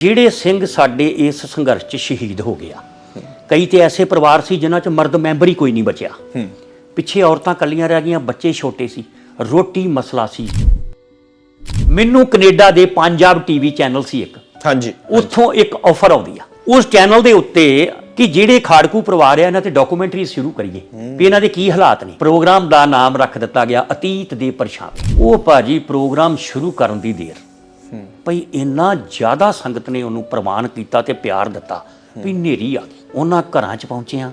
ਜਿਹੜੇ ਸਿੰਘ ਸਾਡੇ ਇਸ ਸੰਘਰਸ਼ 'ਚ ਸ਼ਹੀਦ ਹੋ ਗਿਆ ਕਈ ਤੇ ਐਸੇ ਪਰਿਵਾਰ ਸੀ ਜਿਨ੍ਹਾਂ 'ਚ ਮਰਦ ਮੈਂਬਰ ਹੀ ਕੋਈ ਨਹੀਂ ਬਚਿਆ। ਪਿੱਛੇ ਔਰਤਾਂ ਕੱਲੀਆਂ ਰਹਿ ਗਈਆਂ ਬੱਚੇ ਛੋਟੇ ਸੀ ਰੋਟੀ ਮਸਲਾ ਸੀ। ਮੈਨੂੰ ਕੈਨੇਡਾ ਦੇ ਪੰਜਾਬ ਟੀਵੀ ਚੈਨਲ ਸੀ ਇੱਕ। ਹਾਂਜੀ। ਉੱਥੋਂ ਇੱਕ ਆਫਰ ਆਉਂਦੀ ਆ। ਉਸ ਚੈਨਲ ਦੇ ਉੱਤੇ ਕਿ ਜਿਹੜੇ ਖਾੜਕੂ ਪਰਿਵਾਰ ਆ ਇਹਨਾਂ ਤੇ ਡਾਕੂਮੈਂਟਰੀ ਸ਼ੁਰੂ ਕਰੀਏ ਵੀ ਇਹਨਾਂ ਦੇ ਕੀ ਹਾਲਾਤ ਨੇ। ਪ੍ਰੋਗਰਾਮ ਦਾ ਨਾਮ ਰੱਖ ਦਿੱਤਾ ਗਿਆ ਅਤੀਤ ਦੇ ਪਰਛਾਵੇਂ। ਉਹ ਭਾਜੀ ਪ੍ਰੋਗਰਾਮ ਸ਼ੁਰੂ ਕਰਨ ਦੀ ਦੇਰ। ਭਈ ਇੰਨਾ ਜ਼ਿਆਦਾ ਸੰਗਤ ਨੇ ਉਹਨੂੰ ਪ੍ਰਵਾਨ ਕੀਤਾ ਤੇ ਪਿਆਰ ਦਿੱਤਾ ਵੀ ਨੇਰੀ ਆ ਗਈ। ਉਹਨਾਂ ਘਰਾਂ 'ਚ ਪਹੁੰਚਿਆ।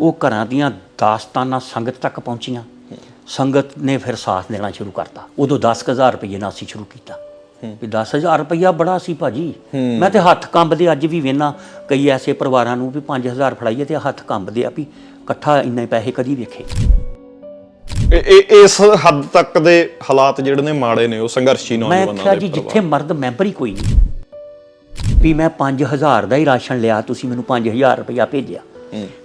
ਉਹ ਘਰਾਂ ਦੀਆਂ ਦਾਸਤਾਨਾਂ ਸੰਗਤ ਤੱਕ ਪਹੁੰਚੀਆਂ। ਸੰਗਤ ਨੇ ਫਿਰ ਸਾਥ ਦੇਣਾ ਸ਼ੁਰੂ ਕਰਤਾ। ਉਦੋਂ 10000 ਰੁਪਏ ਨਾਲ ਅਸੀਂ ਸ਼ੁਰੂ ਕੀਤਾ। ਵੀ 10000 ਰੁਪਇਆ ਬੜਾ ਸੀ ਭਾਜੀ। ਮੈਂ ਤੇ ਹੱਥ ਕੰਬਦੇ ਅੱਜ ਵੀ ਵੇਨਾ। ਕਈ ਐਸੇ ਪਰਿਵਾਰਾਂ ਨੂੰ ਵੀ 5000 ਫੜਾਈਏ ਤੇ ਹੱਥ ਕੰਬਦੇ ਆ ਵੀ ਇਕੱਠਾ ਇੰਨੇ ਪੈਸੇ ਕਦੀ ਵੇਖੇ। ਇਹ- ਇਸ ਹੱਦ ਤੱਕ ਦੇ ਹਾਲਾਤ ਜਿਹੜੇ ਨੇ ਮਾੜੇ ਨੇ ਉਹ ਸੰਘਰਸ਼ੀ ਮੈਂ ਨੌਜਵਾਨਾਂ ਦੇ ਜੀ ਪਰਿਵਾਰ। ਜਿੱਥੇ ਮਰਦ ਮੈਂਬਰ ਹੀ ਕੋਈ ਨਹੀਂ। ਵੀ ਮੈਂ 5000 ਦਾ ਹੀ ਰਾਸ਼ਨ ਲਿਆ ਤੁਸੀਂ ਮੈਨੂੰ 5000 ਰੁਪਇਆ ਭੇਜਿਆ।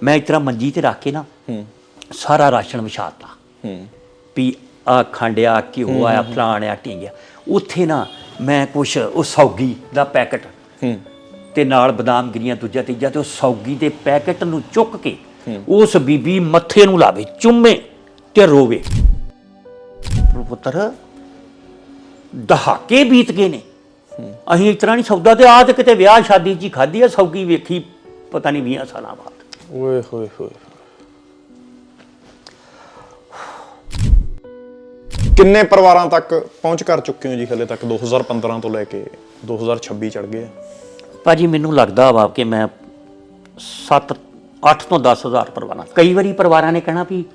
ਮੈਂ ਇਸ ਤਰ੍ਹਾਂ ਮੰਜੀ ਤੇ ਰੱਖ ਕੇ ਨਾ ਸਾਰਾ ਰਾਸ਼ਨ ਵਿਛਾਤਾ। ਵੀ ਆ ਖੰਡਿਆ ਘਿਓ ਆਇਆ ਫਲਾਣ ਆ ਟਿੰਗਿਆ ਉੱਥੇ ਨਾ ਮੈਂ ਕੁਛ ਉਹ ਸੌਗੀ ਦਾ ਪੈਕਟ ਤੇ ਨਾਲ ਬਦਾਮ ਗਿਰੀਆਂ ਦੂਜਾ ਤੀਜਾ ਤੇ ਉਹ ਸੌਗੀ ਦੇ ਪੈਕਟ ਨੂੰ ਚੁੱਕ ਕੇ ਉਸ ਬੀਬੀ ਮੱਥੇ ਨੂੰ ਲਾਵੇ ਚੁੰਮੇ। ਤੇ ਰੋਵੇ। ਪੁੱਤਰ ਦਹਾਕੇ ਬੀਤ ਗਏ ਨੇ। ਅਸੀਂ ਇਸ ਤਰ੍ਹਾਂ ਨਹੀਂ ਸੌਦਾ ਤੇ ਆ ਤੇ ਕਿਤੇ ਵਿਆਹ ਸ਼ਾਦੀ ਜੀ ਖਾਦੀ ਆ ਸੌਗੀ ਵੇਖੀ ਪਤਾ ਨਹੀਂ 20 ਸਾਲਾਂ ਬਾਅਦ। ਓਏ ਹੋਏ ਹੋਏ। ਕਿੰਨੇ ਪਰਿਵਾਰਾਂ ਤੱਕ ਪਹੁੰਚ ਕਰ ਚੁੱਕੇ ਹੋ ਜੀ ਹਲੇ ਤੱਕ? 2015 ਤੋਂ ਲੈ ਕੇ 2026 ਚੜ ਗਏ। ਭਾਜੀ ਮੈਨੂੰ ਲੱਗਦਾ ਵਾ ਕਿ ਮੈਂ 7 8 ਤੋਂ 10000 ਪਰਿਵਾਰਾਂ ਕਈ ਵਾਰੀ ਪਰਿਵਾਰਾਂ ਨੇ ਕਹਿਣਾ ਵੀ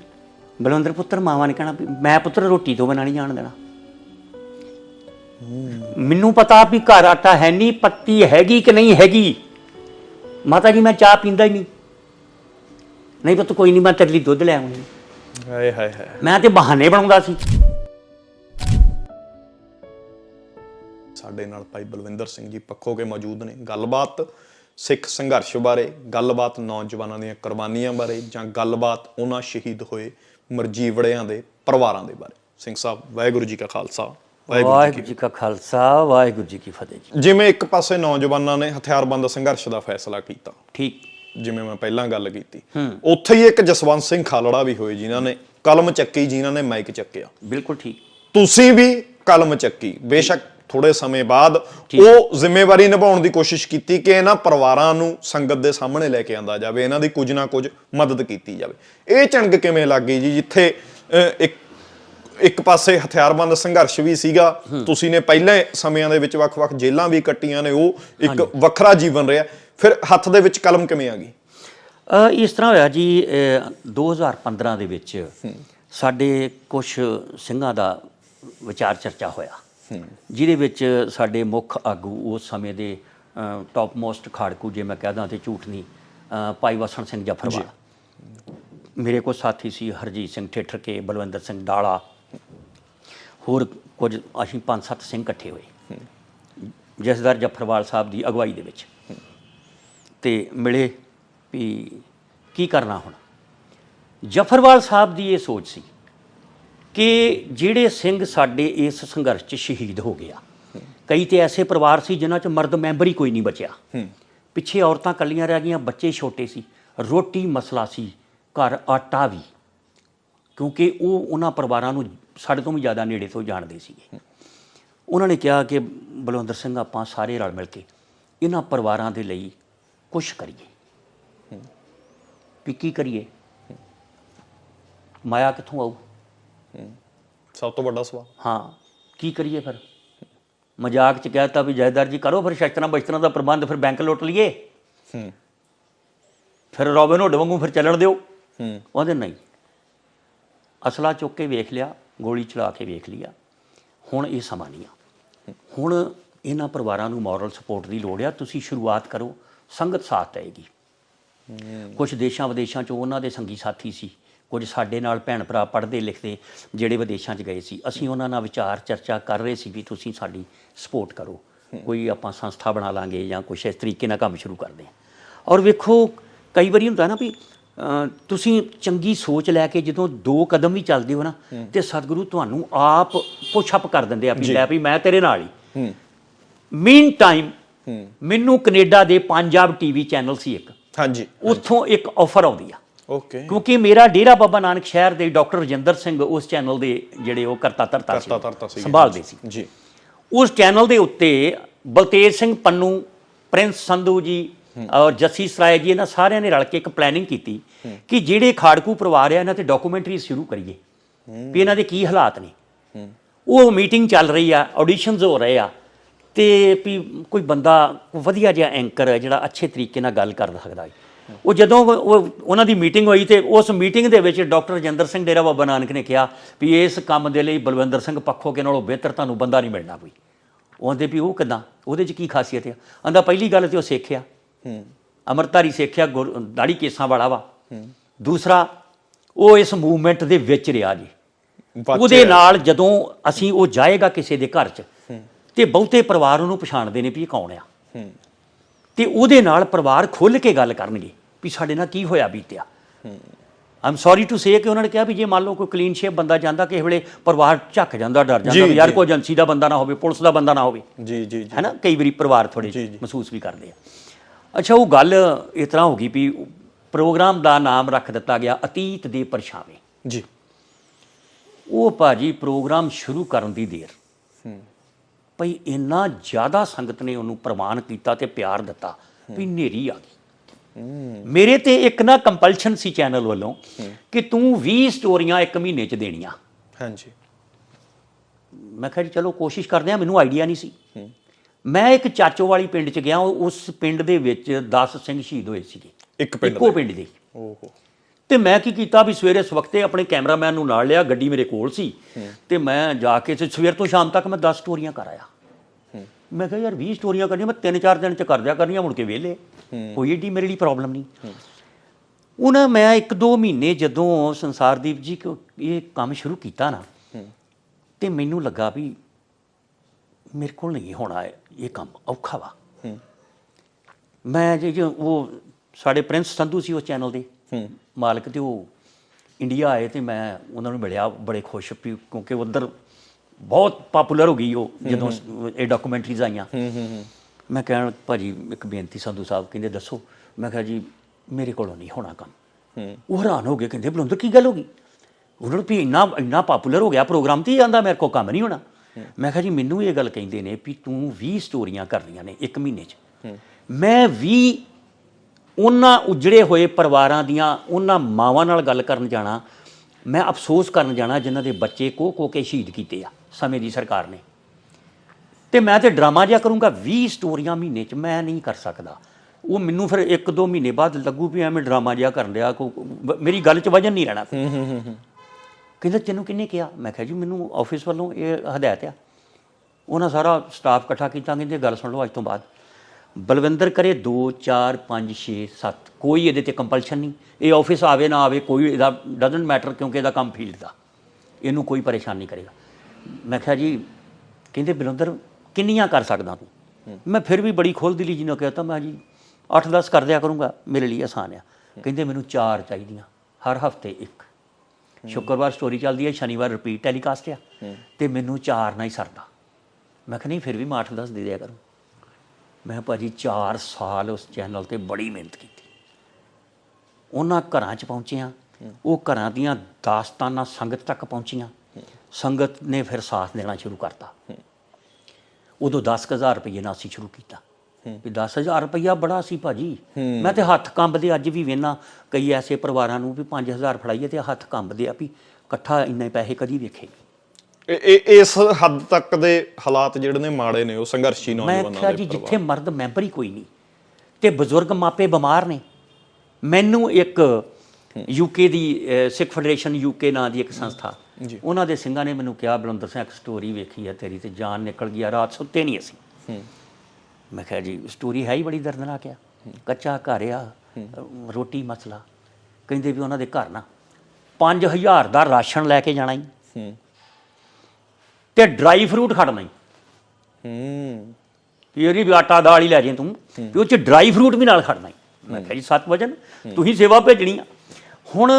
ਬਲਵੰਦਰ ਪੁੱਤਰ ਮਾਵਾਂ ਨੇ ਕਹਿਣਾ ਵੀ ਮੈਂ ਪੁੱਤਰ ਰੋਟੀ ਤੋਂ ਬਿਨਾਂ ਨਹੀਂ ਜਾਣ ਦੇਣਾ। ਮੈਨੂੰ ਪਤਾ ਵੀ ਘਰ ਆਟਾ ਹੈ ਨਹੀਂ ਪੱਤੀ ਹੈਗੀ ਕਿ ਨਹੀਂ ਹੈਗੀ। ਮਾਤਾ ਜੀ ਮੈਂ ਚਾਹ ਪੀਂਦਾ ਹੀ ਨਹੀਂ ਨਹੀਂ ਪੁੱਤ ਕੋਈ ਨਹੀਂ ਮੈਂ ਤੇਰੇ ਲਈ ਦੁੱਧ ਲੈ ਆਉਂਗੀ ਹਾਏ ਹਾਏ ਹਾਏ। ਮੈਂ ਤੇ ਬਹਾਨੇ ਬਣਾਉਂਦਾ ਸੀ। ਸਾਡੇ ਨਾਲ ਭਾਈ ਬਲਵਿੰਦਰ ਸਿੰਘ ਜੀ ਪੱਖੋ ਕੇ ਮੌਜੂਦ ਨੇ। ਗੱਲਬਾਤ ਸਿੱਖ ਸੰਘਰਸ਼ ਬਾਰੇ ਗੱਲਬਾਤ ਨੌਜਵਾਨਾਂ ਦੀਆਂ ਕੁਰਬਾਨੀਆਂ ਬਾਰੇ ਜਾਂ ਗੱਲਬਾਤ ਉਹਨਾਂ ਸ਼ਹੀਦ ਹੋਏ ਮਰਜੀਵੜਿਆਂ ਦੇ ਪਰਿਵਾਰਾਂ ਦੇ ਬਾਰੇ। ਸਿੰਘ ਸਾਹਿਬ ਵਾਹਿਗੁਰੂ ਜੀ ਕਾ ਖਾਲਸਾ ਵਾਹਿਗੁਰੂ ਜੀ ਕਾ ਖਾਲਸਾ ਵਾਹਿਗੁਰੂ ਜੀ ਕੀ ਫਤਿਹ ਜੀ। ਜਿਵੇਂ ਇੱਕ ਪਾਸੇ ਨੌਜਵਾਨਾਂ ਨੇ ਹਥਿਆਰਬੰਦ ਸੰਘਰਸ਼ ਦਾ ਫੈਸਲਾ ਕੀਤਾ ਠੀਕ। ਜਿਵੇਂ ਮੈਂ ਪਹਿਲਾਂ ਗੱਲ ਕੀਤੀ ਉੱਥੇ ਹੀ ਇੱਕ ਜਸਵੰਤ ਸਿੰਘ ਖਾਲੜਾ ਵੀ ਹੋਏ ਜਿਨ੍ਹਾਂ ਨੇ ਕਲਮ ਚੱਕੀ ਜਿਨ੍ਹਾਂ ਨੇ ਮਾਈਕ ਚੱਕਿਆ। ਬਿਲਕੁਲ ਠੀਕ। ਤੁਸੀਂ ਵੀ ਕਲਮ ਚੱਕੀ ਬੇਸ਼ੱਕ ਥੋੜੇ ਸਮੇਂ ਬਾਅਦ ਉਹ ਜ਼ਿੰਮੇਵਾਰੀ ਨਿਭਾਉਣ ਦੀ ਕੋਸ਼ਿਸ਼ ਕੀਤੀ ਕਿ ਇਹਨਾਂ ਪਰਿਵਾਰਾਂ ਨੂੰ ਸੰਗਤ ਦੇ ਸਾਹਮਣੇ ਲੈ ਕੇ ਆਂਦਾ ਜਾਵੇ ਇਹਨਾਂ ਦੀ ਕੁਝ ਨਾ ਕੁਝ ਮਦਦ ਕੀਤੀ ਜਾਵੇ। ਇਹ ਚੰਗ ਕਿਵੇਂ ਲੱਗ ਗਈ ਜੀ? ਜਿੱਥੇ ਇੱਕ ਇੱਕ ਪਾਸੇ ਹਥਿਆਰਬੰਦ ਸੰਘਰਸ਼ ਵੀ ਸੀਗਾ ਤੁਸੀਂ ਨੇ ਪਹਿਲੇ ਸਮਿਆਂ ਦੇ ਵਿੱਚ ਵੱਖ-ਵੱਖ ਜੇਲ੍ਹਾਂ ਵੀ ਕੱਟੀਆਂ ਨੇ ਉਹ ਇੱਕ ਵੱਖਰਾ ਜੀਵਨ ਰਿਹਾ। ਫਿਰ ਹੱਥ ਦੇ ਵਿੱਚ ਕਲਮ ਕਿਵੇਂ ਆ ਗਈ? ਇਸ ਤਰ੍ਹਾਂ ਹੋਇਆ ਜੀ ਅ, 2015 ਦੇ ਵਿੱਚ ਸਾਡੇ ਕੁਝ ਸਿੰਘਾਂ ਦਾ ਵਿਚਾਰ ਚਰਚਾ ਹੋਇਆ। ਜਿਹਦੇ ਵਿੱਚ ਸਾਡੇ ਮੁੱਖ ਆਗੂ ਉਸ ਸਮੇਂ ਦੇ ਟੌਪ ਮੋਸਟ ਖਾੜਕੂ ਜੇ ਮੈਂ ਕਹਦਾ ਤੇ ਝੂਠ ਨਹੀਂ ਭਾਈ ਵਸਣ ਸਿੰਘ ਜਫਰਵਾਲ। ਮੇਰੇ ਕੋਲ ਸਾਥੀ ਸੀ ਹਰਜੀਤ ਸਿੰਘ ਠੇਠਰ ਕੇ ਬਲਵਿੰਦਰ ਸਿੰਘ ਡਾਲਾ। ਹੋਰ ਕੁਝ ਅਸੀਂ ਪੰਜ ਸੱਤ ਸਿੰਘ ਇਕੱਠੇ ਹੋਏ। ਜਸਦਰ ਜਫਰਵਾਲ ਸਾਹਿਬ ਦੀ ਅਗਵਾਈ ਦੇ ਵਿੱਚ। ਤੇ ਮਿਲੇ ਵੀ ਕੀ ਕਰਨਾ ਹੁਣ? ਜਫਰਵਾਲ ਸਾਹਿਬ ਦੀ ਇਹ ਸੋਚ ਸੀ ਕਿ ਜਿਹੜੇ ਸਿੰਘ ਸਾਡੇ ਇਸ ਸੰਘਰਸ਼ 'ਚ ਸ਼ਹੀਦ ਹੋ ਗਿਆ ਕਈ ਤੇ ਐਸੇ ਪਰਿਵਾਰ ਸੀ ਜਿਨ੍ਹਾਂ 'ਚ ਮਰਦ ਮੈਂਬਰ ਹੀ ਕੋਈ ਨਹੀਂ ਬਚਿਆ। ਪਿੱਛੇ ਔਰਤਾਂ ਕੱਲੀਆਂ ਰਹਿ ਗਈਆਂ ਬੱਚੇ ਛੋਟੇ ਸੀ ਰੋਟੀ ਮਸਲਾ ਸੀ ਘਰ ਆਟਾ ਵੀ ਕਿਉਂਕਿ ਉਹ ਉਹਨਾਂ ਪਰਿਵਾਰਾਂ ਨੂੰ ਸਾਡੇ ਤੋਂ ਵੀ ਜ਼ਿਆਦਾ ਨੇੜੇ ਤੋਂ ਜਾਣਦੇ ਸੀਗੇ। ਉਹਨਾਂ ਨੇ ਕਿਹਾ ਕਿ ਬਲਵੰਦਰ ਸਿੰਘ ਆਪਾਂ ਸਾਰੇ ਰਲ ਮਿਲ ਕੇ ਇਹਨਾਂ ਪਰਿਵਾਰਾਂ ਦੇ ਲਈ ਕੁਝ ਕਰੀਏ। ਵੀ ਕੀ ਕਰੀਏ? ਮਾਇਆ ਕਿੱਥੋਂ ਆਊ? ਸਭ ਤੋਂ ਵੱਡਾ ਸਵਾਲ। ਹਾਂ ਕੀ ਕਰੀਏ ਫਿਰ? ਮਜ਼ਾਕ ਚ ਕਹਿਤਾ ਵੀ ਜਾਇਦਾਰ ਜੀ ਕਰੋ ਫਿਰ ਸ਼ਸਤਰਾਂ ਬਸ਼ਤਰਾਂ ਦਾ ਪ੍ਰਬੰਧ ਫਿਰ ਬੈਂਕ ਲੁੱਟ ਲਈਏ। ਹੂੰ। ਫਿਰ ਰੋਬਿਨ ਹੁੱਡ ਵਾਂਗੂ ਫਿਰ ਚੱਲਣ ਦਿਓ। ਹੂੰ। ਉਹਦੇ ਨਹੀਂ। ਅਸਲਾ ਚੁੱਕ ਕੇ ਵੇਖ ਲਿਆ ਗੋਲੀ ਚਲਾ ਕੇ ਵੇਖ ਲਿਆ। ਹੁਣ ਇਹ ਸਮਾਂ ਨਹੀਂ ਆ। ਹੁਣ ਇਹਨਾਂ ਪਰਿਵਾਰਾਂ ਨੂੰ ਮੋਰਲ ਸਪੋਰਟ ਦੀ ਲੋੜ ਆ। ਤੁਸੀਂ ਸ਼ੁਰੂਆਤ ਕਰੋ ਸੰਗਤ ਸਾਥ ਦੇਏਗੀ ਕੁਝ ਦੇਸ਼ਾਂ ਵਿਦੇਸ਼ਾਂ 'ਚ ਉਹਨਾਂ ਦੇ ਸੰਗੀ ਸਾਥੀ ਸੀ। ਕੁਝ ਸਾਡੇ ਨਾਲ ਭੈਣ ਭਰਾ ਪੜ੍ਹਦੇ ਲਿਖਦੇ ਜਿਹੜੇ ਵਿਦੇਸ਼ਾਂ 'ਚ ਗਏ ਸੀ। ਅਸੀਂ ਉਹਨਾਂ ਨਾਲ ਵਿਚਾਰ ਚਰਚਾ ਕਰ ਰਹੇ ਸੀ ਵੀ ਤੁਸੀਂ ਸਾਡੀ ਸਪੋਰਟ ਕਰੋ। ਕੋਈ ਆਪਾਂ ਸੰਸਥਾ ਬਣਾ ਲਾਂਗੇ ਜਾਂ ਕੁਝ ਇਸ ਤਰੀਕੇ ਨਾਲ ਕੰਮ ਸ਼ੁਰੂ ਕਰਦੇ ਹਾਂ। ਔਰ ਵੇਖੋ ਕਈ ਵਾਰੀ ਹੁੰਦਾ ਨਾ ਵੀ ਤੁਸੀਂ ਚੰਗੀ ਸੋਚ ਲੈ ਕੇ ਜਦੋਂ ਦੋ ਕਦਮ ਵੀ ਚੱਲਦੇ ਹੋ ਨਾ ਤੇ ਸਤਿਗੁਰੂ ਤੁਹਾਨੂੰ ਆਪ ਪੁਸ਼ ਅਪ ਕਰ ਦਿੰਦੇ ਆ ਵੀ ਲੈ ਵੀ ਮੈਂ ਤੇਰੇ ਨਾਲ ਹੀ। ਮੀਨ ਟਾਈਮ ਮੈਨੂੰ ਕੈਨੇਡਾ ਦੇ ਪੰਜਾਬ ਟੀਵੀ ਚੈਨਲ ਸੀ ਇੱਕ। ਹਾਂਜੀ। ਉੱਥੋਂ ਇੱਕ ਆਫਰ ਆਉਂਦੀ ਆ। ਓਕੇ ਕਿਉਂਕਿ ਮੇਰਾ ਡੇਰਾ ਬਾਬਾ ਨਾਨਕ ਸ਼ਹਿਰ ਦੇ ਡਾਕਟਰ ਰਜਿੰਦਰ ਸਿੰਘ ਉਸ ਚੈਨਲ ਦੇ ਜਿਹੜੇ ਉਹ ਕਰਤਾ ਧਰਤਾ ਸੀ ਕਰਤਾ ਧਰਤਾ ਸੀਗੇ। ਸੰਭਾਲਦੇ ਸੀ। ਜੀ। ਉਸ ਚੈਨਲ ਦੇ ਉੱਤੇ ਬਲਤੇਜ ਸਿੰਘ ਪੰਨੂ ਪ੍ਰਿੰਸ ਸੰਧੂ ਜੀ ਔਰ ਜੱਸੀ ਸਰਾਏ ਜੀ ਇਹਨਾਂ ਸਾਰਿਆਂ ਨੇ ਰਲ ਕੇ ਇੱਕ ਪਲੈਨਿੰਗ ਕੀਤੀ ਕਿ ਜਿਹੜੇ ਖਾੜਕੂ ਪਰਿਵਾਰ ਆ ਇਹਨਾਂ ਤੇ ਡਾਕੂਮੈਂਟਰੀ ਸ਼ੁਰੂ ਕਰੀਏ ਵੀ ਇਹਨਾਂ ਦੇ ਕੀ ਹਾਲਾਤ ਨੇ। ਉਹ ਮੀਟਿੰਗ ਚੱਲ ਰਹੀ ਆ ਆਡੀਸ਼ਨਸ ਹੋ ਰਹੇ ਆ ਤੇ ਵੀ ਕੋਈ ਬੰਦਾ ਵਧੀਆ ਜਿਹਾ ਐਂਕਰ ਹੈ ਜਿਹੜਾ ਅੱਛੇ ਤਰੀਕੇ ਨਾਲ ਗੱਲ ਕਰ ਸਕਦਾ ਹੈ। ਉਹ ਜਦੋਂ ਉਹ ਉਹਨਾਂ ਦੀ ਮੀਟਿੰਗ ਹੋਈ ਤੇ ਉਸ ਮੀਟਿੰਗ ਦੇ ਵਿੱਚ ਡਾਕਟਰ ਰਜਿੰਦਰ ਸਿੰਘ ਡੇਰਾ ਬਾਬਾ ਨਾਨਕ ਨੇ ਕਿਹਾ ਵੀ ਇਸ ਕੰਮ ਦੇ ਲਈ ਬਲਵਿੰਦਰ ਸਿੰਘ ਪੱਖੋ ਕੇ ਨਾਲੋਂ ਬਿਹਤਰ ਤੁਹਾਨੂੰ ਬੰਦਾ ਨਹੀਂ ਮਿਲਣਾ ਕੋਈ। ਉਹ ਆਂਦੇ ਵੀ ਉਹ ਕਿਦਾਂ? ਉਹਦੇ 'ਚ ਕੀ ਖਾਸੀਅਤ ਹੈ ਆਂਦਾ ਪਹਿਲੀ ਗੱਲ ਤੇ ਉਹ ਸਿੱਖਿਆ। ਹੂੰ। ਅਮਰਤਾਰੀ ਸਿੱਖਿਆ ਦਾੜੀ ਕੇਸਾਂ ਵਾਲਾ ਵਾ। ਦੂਸਰਾ ਉਹ ਇਸ ਮੂਵਮੈਂਟ ਦੇ ਵਿੱਚ ਰਿਹਾ ਜੀ। ਉਹਦੇ। ਨਾਲ ਜਦੋਂ ਅਸੀਂ ਉਹ ਜਾਏਗਾ ਕਿਸੇ ਦੇ ਘਰ 'ਚ ਤੇ ਬਹੁਤੇ ਪਰਿਵਾਰ ਉਹਨੂੰ ਪਛਾਣਦੇ ਨੇ ਵੀ ਇਹ ਕੌਣ ਆ? ਤੇ ਉਹਦੇ ਨਾਲ ਪਰਿਵਾਰ ਖੁੱਲ ਕੇ ਗੱਲ ਕਰਨਗੇ ਵੀ ਸਾਡੇ ਨਾਲ ਕੀ ਹੋਇਆ ਬੀਤਿਆ। ਆਮ ਸੌਰੀ ਟੂ ਸੇ ਕਿ ਉਹਨਾਂ ਨੇ ਕਿਹਾ ਵੀ ਜੇ ਮੰਨ ਲਓ ਕੋਈ ਕਲੀਨ ਸ਼ੇਪ ਬੰਦਾ ਜਾਂਦਾ ਕਿਸੇ ਵੇਲੇ ਪਰਿਵਾਰ ਝੱਕ ਜਾਂਦਾ ਡਰ ਜਾਂਦਾ ਵੀ ਯਾਰ। ਕੋਈ ਏਜੰਸੀ ਦਾ ਬੰਦਾ ਨਾ ਹੋਵੇ ਪੁਲਿਸ ਦਾ ਬੰਦਾ ਨਾ ਹੋਵੇ। ਜੀ ਜੀ ਜੀ। ਹੈ ਨਾ ਕਈ ਵਾਰੀ ਪਰਿਵਾਰ ਥੋੜੇ। ਮਹਿਸੂਸ ਵੀ ਕਰਦੇ ਆ। ਅੱਛਾ ਉਹ ਗੱਲ ਇਸ ਤਰ੍ਹਾਂ ਹੋ ਗਈ ਵੀ ਪ੍ਰੋਗਰਾਮ ਦਾ ਨਾਮ ਰੱਖ ਦਿੱਤਾ ਗਿਆ ਅਤੀਤ ਦੇ ਪਰਛਾਵੇਂ। ਜੀ। ਉਹ ਭਾਜੀ ਪ੍ਰੋਗਰਾਮ ਸ਼ੁਰੂ ਕਰਨ ਦੀ ਦੇਰ। ਭਈ ਇੰਨਾ ਜ਼ਿਆਦਾ ਸੰਗਤ ਨੇ ਉਹਨੂੰ ਪ੍ਰਵਾਨ ਕੀਤਾ ਤੇ ਪਿਆਰ ਦਿੱਤਾ ਵੀ ਨੇਰੀ ਆ ਗਈ। ਮੇਰੇ ਤੇ ਇੱਕ ਨਾ ਕੰਪਲਸ਼ਨ ਸੀ ਚੈਨਲ ਵੱਲੋਂ ਕਿ ਤੂੰ 20 ਸਟੋਰੀਆਂ ਇੱਕ ਮਹੀਨੇ ਚ ਦੇਣੀਆਂ। ਹਾਂਜੀ। ਮੈਂ ਕਿਹਾ ਚਲੋ ਕੋਸ਼ਿਸ਼ ਕਰਦੇ ਆ ਮੈਨੂੰ ਆਈਡੀਆ ਨਹੀਂ ਸੀ। ਮੈਂ ਇੱਕ ਚਾਚੋ ਵਾਲੀ ਪਿੰਡ ਚ ਗਿਆ ਉਸ ਪਿੰਡ ਦੇ ਵਿੱਚ 10 ਸਿੰਘ ਸ਼ਹੀਦ ਹੋਏ ਸੀਗੇ। ਇੱਕ ਪਿੰਡ ਇੱਕੋ ਪਿੰਡ ਦੇ। ਓਹੋ। ਤੇ ਮੈਂ ਕੀ ਕੀਤਾ ਵੀ ਸਵੇਰੇ ਸਵਖਤੇ ਆਪਣੇ ਕੈਮਰਾਮੈਨ ਨੂੰ ਨਾਲ ਲਿਆ, ਗੱਡੀ ਮੇਰੇ ਕੋਲ ਸੀ। ਤੇ ਮੈਂ ਜਾ ਕੇ ਸਵੇਰ ਤੋਂ ਸ਼ਾਮ ਤੱਕ ਮੈਂ 10 ਸਟੋਰੀਆਂ ਕਰ ਆਇਆ। ਮੈਂ ਕਿਹਾ, ਯਾਰ 20 ਸਟੋਰੀਆਂ ਕਰਨੀਆਂ, ਮੈਂ 3-4 ਦਿਨ ਚ ਕਰ ਦਿਆ ਕਰਨੀਆਂ, ਮੁੜ ਕੇ ਵਿਹਲੇ। ਕੋਈ ਏਡੀ ਮੇਰੇ ਲਈ ਪ੍ਰੋਬਲਮ ਨਹੀਂ। ਉਹਨਾਂ ਮੈਂ ਇੱਕ ਦੋ ਮਹੀਨੇ ਜਦੋਂ ਸੰਸਾਰਦੀਪ ਜੀ ਕੋ ਇਹ ਕੰਮ ਸ਼ੁਰੂ ਕੀਤਾ ਨਾ, ਤੇ ਮੈਨੂੰ ਲੱਗਾ ਵੀ ਮੇਰੇ ਕੋਲ ਨਹੀਂ ਹੋਣਾ ਇਹ ਕੰਮ ਔਖਾ ਵਾ। ਮੈਂ ਜੇ, ਜੋ ਉਹ ਸਾਡੇ ਪ੍ਰਿੰਸ ਸੰਧੂ ਸੀ ਉਸ ਚੈਨਲ ਦੇ ਮਾਲਕ ਤੇ ਉਹ ਇੰਡੀਆ ਆਏ ਤੇ ਮੈਂ ਉਹਨਾਂ ਨੂੰ ਮਿਲਿਆ ਬੜੇ ਖੁਸ਼ ਵੀ ਕਿਉਂਕਿ ਉਧਰ ਬਹੁਤ ਪਪੂਲਰ ਹੋ ਗਈ ਉਹ ਜਦੋਂ ਇਹ ਡਾਕੂਮੈਂਟਰੀਜ਼ ਆਈਆਂ। ਮੈਂ ਕਹਿਣ ਭਾਜੀ ਇੱਕ ਬੇਨਤੀ ਸੰਧੂ ਸਾਹਿਬ ਕਹਿੰਦੇ ਦੱਸੋ। ਮੈਂ ਕਿਹਾ ਜੀ ਮੇਰੇ ਕੋਲੋਂ ਨਹੀਂ ਹੋਣਾ ਕੰਮ। ਉਹ ਹੈਰਾਨ ਹੋ ਗਏ ਕਹਿੰਦੇ ਬਲੰਦਰ ਕੀ ਗੱਲ ਹੋ ਗਈ? ਉਹਨਾਂ ਨੂੰ ਵੀ ਇੰਨਾ ਇੰਨਾ ਪਪੂਲਰ ਹੋ ਗਿਆ ਪ੍ਰੋਗਰਾਮ ਤੇ ਆਂਦਾ ਮੇਰੇ ਕੋਲ ਕੰਮ ਨਹੀਂ ਹੋਣਾ। ਮੈਂ ਕਿਹਾ ਜੀ ਮੈਨੂੰ ਇਹ ਗੱਲ ਕਹਿੰਦੇ ਨੇ ਵੀ ਤੂੰ 20 ਸਟੋਰੀਆਂ ਕਰਨੀਆਂ ਨੇ ਇੱਕ ਮਹੀਨੇ 'ਚ। ਮੈਂ 20 ਉਹਨਾਂ ਉਜੜੇ ਹੋਏ ਪਰਿਵਾਰਾਂ ਦੀਆਂ ਉਹਨਾਂ ਮਾਵਾਂ ਨਾਲ ਗੱਲ ਕਰਨ ਜਾਣਾ ਮੈਂ ਅਫਸੋਸ ਕਰਨ ਜਾਣਾ ਜਿਨ੍ਹਾਂ ਦੇ ਬੱਚੇ ਕੋ ਕੋ ਕੇ ਸ਼ਹੀਦ ਕੀਤੇ ਆ ਸਮੇਂ ਦੀ ਸਰਕਾਰ ਨੇ। ਤੇ ਮੈਂ ਤੇ ਡਰਾਮਾ ਜਿਹਾ ਕਰੂੰਗਾ 20 ਸਟੋਰੀਆਂ ਮਹੀਨੇ 'ਚ ਮੈਂ ਨਹੀਂ ਕਰ ਸਕਦਾ। ਉਹ ਮੈਨੂੰ ਫਿਰ 1-2 ਮਹੀਨੇ ਬਾਅਦ ਲੱਗੂ ਵੀ ਐਵੇਂ ਡਰਾਮਾ ਜਿਹਾ ਕਰਨ ਲਿਆ ਕੋ ਮੇਰੀ ਗੱਲ 'ਚ ਵਜਨ ਨਹੀਂ ਰਹਿਣਾ ਫਿਰ। ਕਹਿੰਦਾ ਤੈਨੂੰ ਕਿਹਨੇ ਕਿਹਾ? ਮੈਂ ਕਿਹਾ ਜੀ ਮੈਨੂੰ ਆਫਿਸ ਵੱਲੋਂ ਇਹ ਹਦਾਇਤ ਆ। ਉਹਨਾਂ ਸਾਰਾ ਸਟਾਫ ਇਕੱਠਾ ਕੀਤਾ ਕਹਿੰਦੇ ਗੱਲ ਸੁਣ ਲਓ ਅੱਜ ਤੋਂ ਬਾਅਦ। ਬਲਵਿੰਦਰ ਕਰੇ 2 4 5 6 7 ਕੋਈ ਇਹਦੇ ਤੇ ਕੰਪਲਸ਼ਨ ਨਹੀਂ। ਇਹ ਆਫਿਸ ਆਵੇ ਨਾ ਆਵੇ ਕੋਈ ਇਹਦਾ ਡਸਨਟ ਮੈਟਰ ਕਿਉਂਕਿ ਇਹਦਾ ਕੰਮ ਫੀਲਡ ਦਾ। ਇਹਨੂੰ ਕੋਈ ਪਰੇਸ਼ਾਨ ਨਹੀਂ ਕਰੇਗਾ। ਮੈਂ ਕਿਹਾ ਜੀ ਕਹਿੰਦੇ ਬਲਵਿੰਦਰ ਕਿੰਨੀਆਂ ਕਰ ਸਕਦਾ ਤੂੰ? ਮੈਂ ਫਿਰ ਵੀ ਬੜੀ ਖੁੱਲ੍ਹ ਦਿਲੀ ਜੀ ਨਾਲ ਕਹਤਾ ਮੈਂ ਜੀ 8-10 ਕਰ ਦਿਆ ਕਰੂੰਗਾ ਮੇਰੇ ਲਈ ਆਸਾਨ ਆ। ਕਹਿੰਦੇ ਮੈਨੂੰ ਚਾਰ ਚਾਹੀਦੀਆਂ ਹਰ ਹਫ਼ਤੇ ਇੱਕ। ਸ਼ੁੱਕਰਵਾਰ ਸਟੋਰੀ ਚੱਲਦੀ ਹੈ ਸ਼ਨੀਵਾਰ ਰਿਪੀਟ ਟੈਲੀਕਾਸਟ ਆ। ਤੇ ਮੈਨੂੰ ਚਾਰ ਨਾਲ ਹੀ ਸਰਦਾ। ਮੈਂ ਕਿਹਾ ਨਹੀਂ ਫਿਰ ਵੀ ਮੈਂ 8-10 ਦੇ ਦਿਆ ਕਰੂੰ। ਮੈਂ ਭਾਜੀ 4 ਸਾਲ ਉਸ ਚੈਨਲ ਤੇ ਬੜੀ ਮਿਹਨਤ ਕੀਤੀ। ਉਹਨਾਂ ਘਰਾਂ 'ਚ ਪਹੁੰਚਿਆ, ਉਹ ਘਰਾਂ ਦੀਆਂ ਦਾਸਤਾਨਾਂ ਸੰਗਤ ਤੱਕ ਪਹੁੰਚੀਆਂ। ਸੰਗਤ ਨੇ ਫਿਰ ਸਾਥ ਦੇਣਾ ਸ਼ੁਰੂ ਕਰਤਾ। ਉਦੋਂ 10000 ਰੁਪਏ ਨਾਲ ਅਸੀਂ ਸ਼ੁਰੂ ਕੀਤਾ। ਵੀ 10000 ਰੁਪਇਆ ਬੜਾ ਸੀ ਭਾਜੀ। ਮੈਂ ਤੇ ਹੱਥ ਕੰਬਦੇ ਅੱਜ ਵੀ ਵੇਨਾ ਕਈ ਐਸੇ ਪਰਿਵਾਰਾਂ ਨੂੰ ਵੀ 5000 ਫੜਾਈਏ ਤੇ ਹੱਥ ਕੰਬਦੇ ਆ ਵੀ ਇਕੱਠਾ ਇੰਨੇ ਪੈਸੇ ਕਦੀ ਵੇਖੇ ਇਹ ਇਸ ਹੱਦ ਤੱਕ ਦੇ ਹਾਲਾਤ ਜਿਹੜੇ ਨੇ ਮਾੜੇ ਨੇ ਉਹ ਸੰਘਰਸ਼ੀ ਮੈਂ ਨੌਜਵਾਨਾਂ ਕਿਹਾ ਦੇ ਜੀ ਪਰਿਵਾਰ। ਜਿੱਥੇ ਮਰਦ ਮੈਂਬਰ ਹੀ ਕੋਈ ਨਹੀਂ ਤੇ ਬਜ਼ੁਰਗ ਮਾਪੇ ਬਿਮਾਰ ਨੇ। ਮੈਨੂੰ ਇੱਕ ਯੂਕੇ ਦੀ ਸਿੱਖ ਫੈਡਰੇਸ਼ਨ ਯੂਕੇ ਨਾਂ ਦੀ ਇੱਕ ਸੰਸਥਾ ਜੀ। ਉਹਨਾਂ ਦੇ ਸਿੰਘਾਂ ਨੇ ਮੈਨੂੰ ਕਿਹਾ ਬਲਵੰਦਰ ਸਿੰਘ ਇੱਕ ਸਟੋਰੀ ਵੇਖੀ ਹੈ ਤੇਰੀ ਤੇ ਜਾਨ ਨਿਕਲ ਗਈ ਆ ਰਾਤ ਸੁੱਤੇ ਨਹੀਂ ਅਸੀਂ। ਮੈਂ ਕਿਹਾ ਜੀ ਸਟੋਰੀ ਹੈ ਹੀ ਬੜੀ ਦਰਦਨਾਕ ਆ। ਕੱਚਾ ਘਰ ਆ ਰੋਟੀ ਮਸਲਾ। ਕਹਿੰਦੇ ਵੀ ਉਹਨਾਂ ਦੇ ਘਰ ਨਾ 5000 ਦਾ ਰਾਸ਼ਨ ਲੈ ਕੇ ਜਾਣਾ ਹੂੰ। ਤੇ ਡਰਾਈ ਫਰੂਟ ਖੜਨਾ ਹੀ ਹੂੰ। ਵੀ ਇਹਦੀ ਵੀ ਆਟਾ ਦਾਲ ਹੀ ਲੈ ਜੇ ਤੂੰ ਵੀ ਉਹ ਚ ਡਰਾਈ ਫਰੂਟ ਵੀ ਨਾਲ ਖੜਨਾ ਹੀ। ਮੈਂ ਕਿਹਾ ਜੀ ਸੱਤ ਵਜਨ ਤੁਸੀਂ ਸੇਵਾ ਭੇਜਣੀ ਆ। ਹੁਣ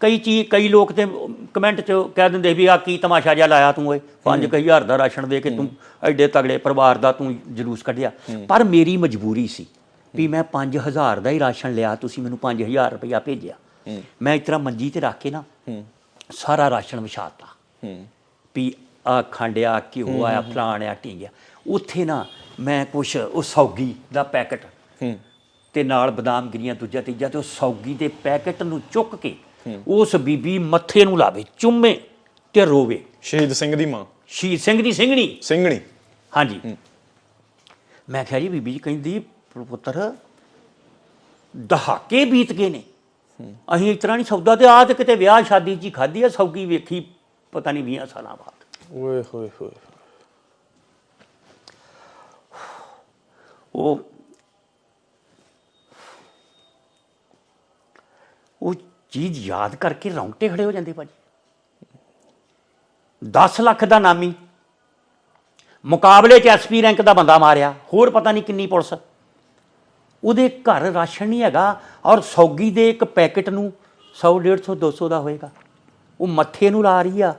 ਕਈ ਚੀਜ਼ ਕਈ ਲੋਕ ਤੇ ਕਮੈਂਟ 'ਚ ਕਹਿ ਦਿੰਦੇ ਵੀ ਆ ਕੀ ਤਮਾਸ਼ਾ ਜਿਹਾ ਲਾਇਆ ਤੂੰ ਓਏ। 5000 ਦਾ ਰਾਸ਼ਨ ਦੇ ਕੇ ਤੂੰ ਐਡੇ ਤਗੜੇ ਪਰਿਵਾਰ ਦਾ ਤੂੰ ਜਲੂਸ ਕੱਢਿਆ। ਪਰ ਮੇਰੀ ਮਜਬੂਰੀ ਸੀ ਵੀ ਮੈਂ 5000 ਦਾ ਹੀ ਰਾਸ਼ਨ ਲਿਆ ਤੁਸੀਂ ਮੈਨੂੰ 5000 ਰੁਪਇਆ ਭੇਜਿਆ। ਮੈਂ ਇਸ ਤਰ੍ਹਾਂ ਮੰਜੀ ਤੇ ਰੱਖ ਕੇ ਨਾ ਸਾਰਾ ਰਾਸ਼ਨ ਵਿਛਾਤਾ ਵੀ ਆ ਖੰਡਿਆ ਘਿਓ ਆਇਆ ਫਲਾਣਿਆ ਢੀਂਗਿਆ। ਉੱਥੇ ਨਾ ਮੈਂ ਕੁਛ ਉਹ ਸੌਗੀ ਦਾ ਪੈਕਟ ਤੇ ਨਾਲ ਬਦਾਮ ਗਿਰੀਆਂ ਦੂਜਾ ਤੀਜਾ ਤੇ ਉਹ ਸੌਗੀ ਦੇ ਪੈਕਟ ਨੂੰ ਚੁੱਕ ਕੇ ਉਸ ਬੀਬੀ ਮੱਥੇ ਨੂੰ ਲਾਵੇ ਚੁੰਮੇ ਤੇ ਰੋਵੇ। ਸ਼ਹੀਦ ਸਿੰਘ ਦੀ ਮਾਂ। ਸ਼ਹੀਦ ਸਿੰਘ ਦੀ ਸਿੰਘਣੀ। ਸਿੰਘਣੀ। ਹਾਂਜੀ। ਮੈਂ ਕਿਹਾ ਜੀ ਬੀਬੀ ਜੀ ਕਹਿੰਦੀ ਪੁੱਤਰ ਦਹਾਕੇ ਬੀਤ ਗਏ ਨੇ। ਅਸੀਂ ਇਸ ਤਰ੍ਹਾਂ ਨਹੀਂ ਸੌਦਾ ਤੇ ਆ ਤੇ ਕਿਤੇ ਵਿਆਹ ਸ਼ਾਦੀ 'ਚ ਹੀ ਖਾਧੀ ਆ ਸੌਗੀ ਵੇਖੀ ਪਤਾ ਨਹੀਂ 20 ਸਾਲਾਂ ਬਾਅਦ। ਓਏ ਹੋਏ ਹੋਏ। ਉਹ ਉਹ ਚੀਜ਼ ਯਾਦ ਕਰਕੇ ਰੌਂਗਟੇ ਖੜੇ ਹੋ ਜਾਂਦੇ ਭਾਜੀ। 10 ਲੱਖ ਦਾ ਨਾਮੀ ਮੁਕਾਬਲੇ 'ਚ ਐਸਪੀ ਰੈਂਕ ਦਾ ਬੰਦਾ ਮਾਰਿਆ ਹੋਰ ਪਤਾ ਨਹੀਂ ਕਿੰਨੀ ਪੁਲਿਸ। ਉਹਦੇ ਘਰ ਰਾਸ਼ਨ ਨਹੀਂ ਹੈਗਾ ਔਰ ਸੌਗੀ ਦੇ ਇੱਕ ਪੈਕੇਟ ਨੂੰ 100 150 200 ਦਾ ਹੋਏਗਾ। ਉਹ ਮੱਥੇ ਨੂੰ ਲਾ ਰਹੀ ਆ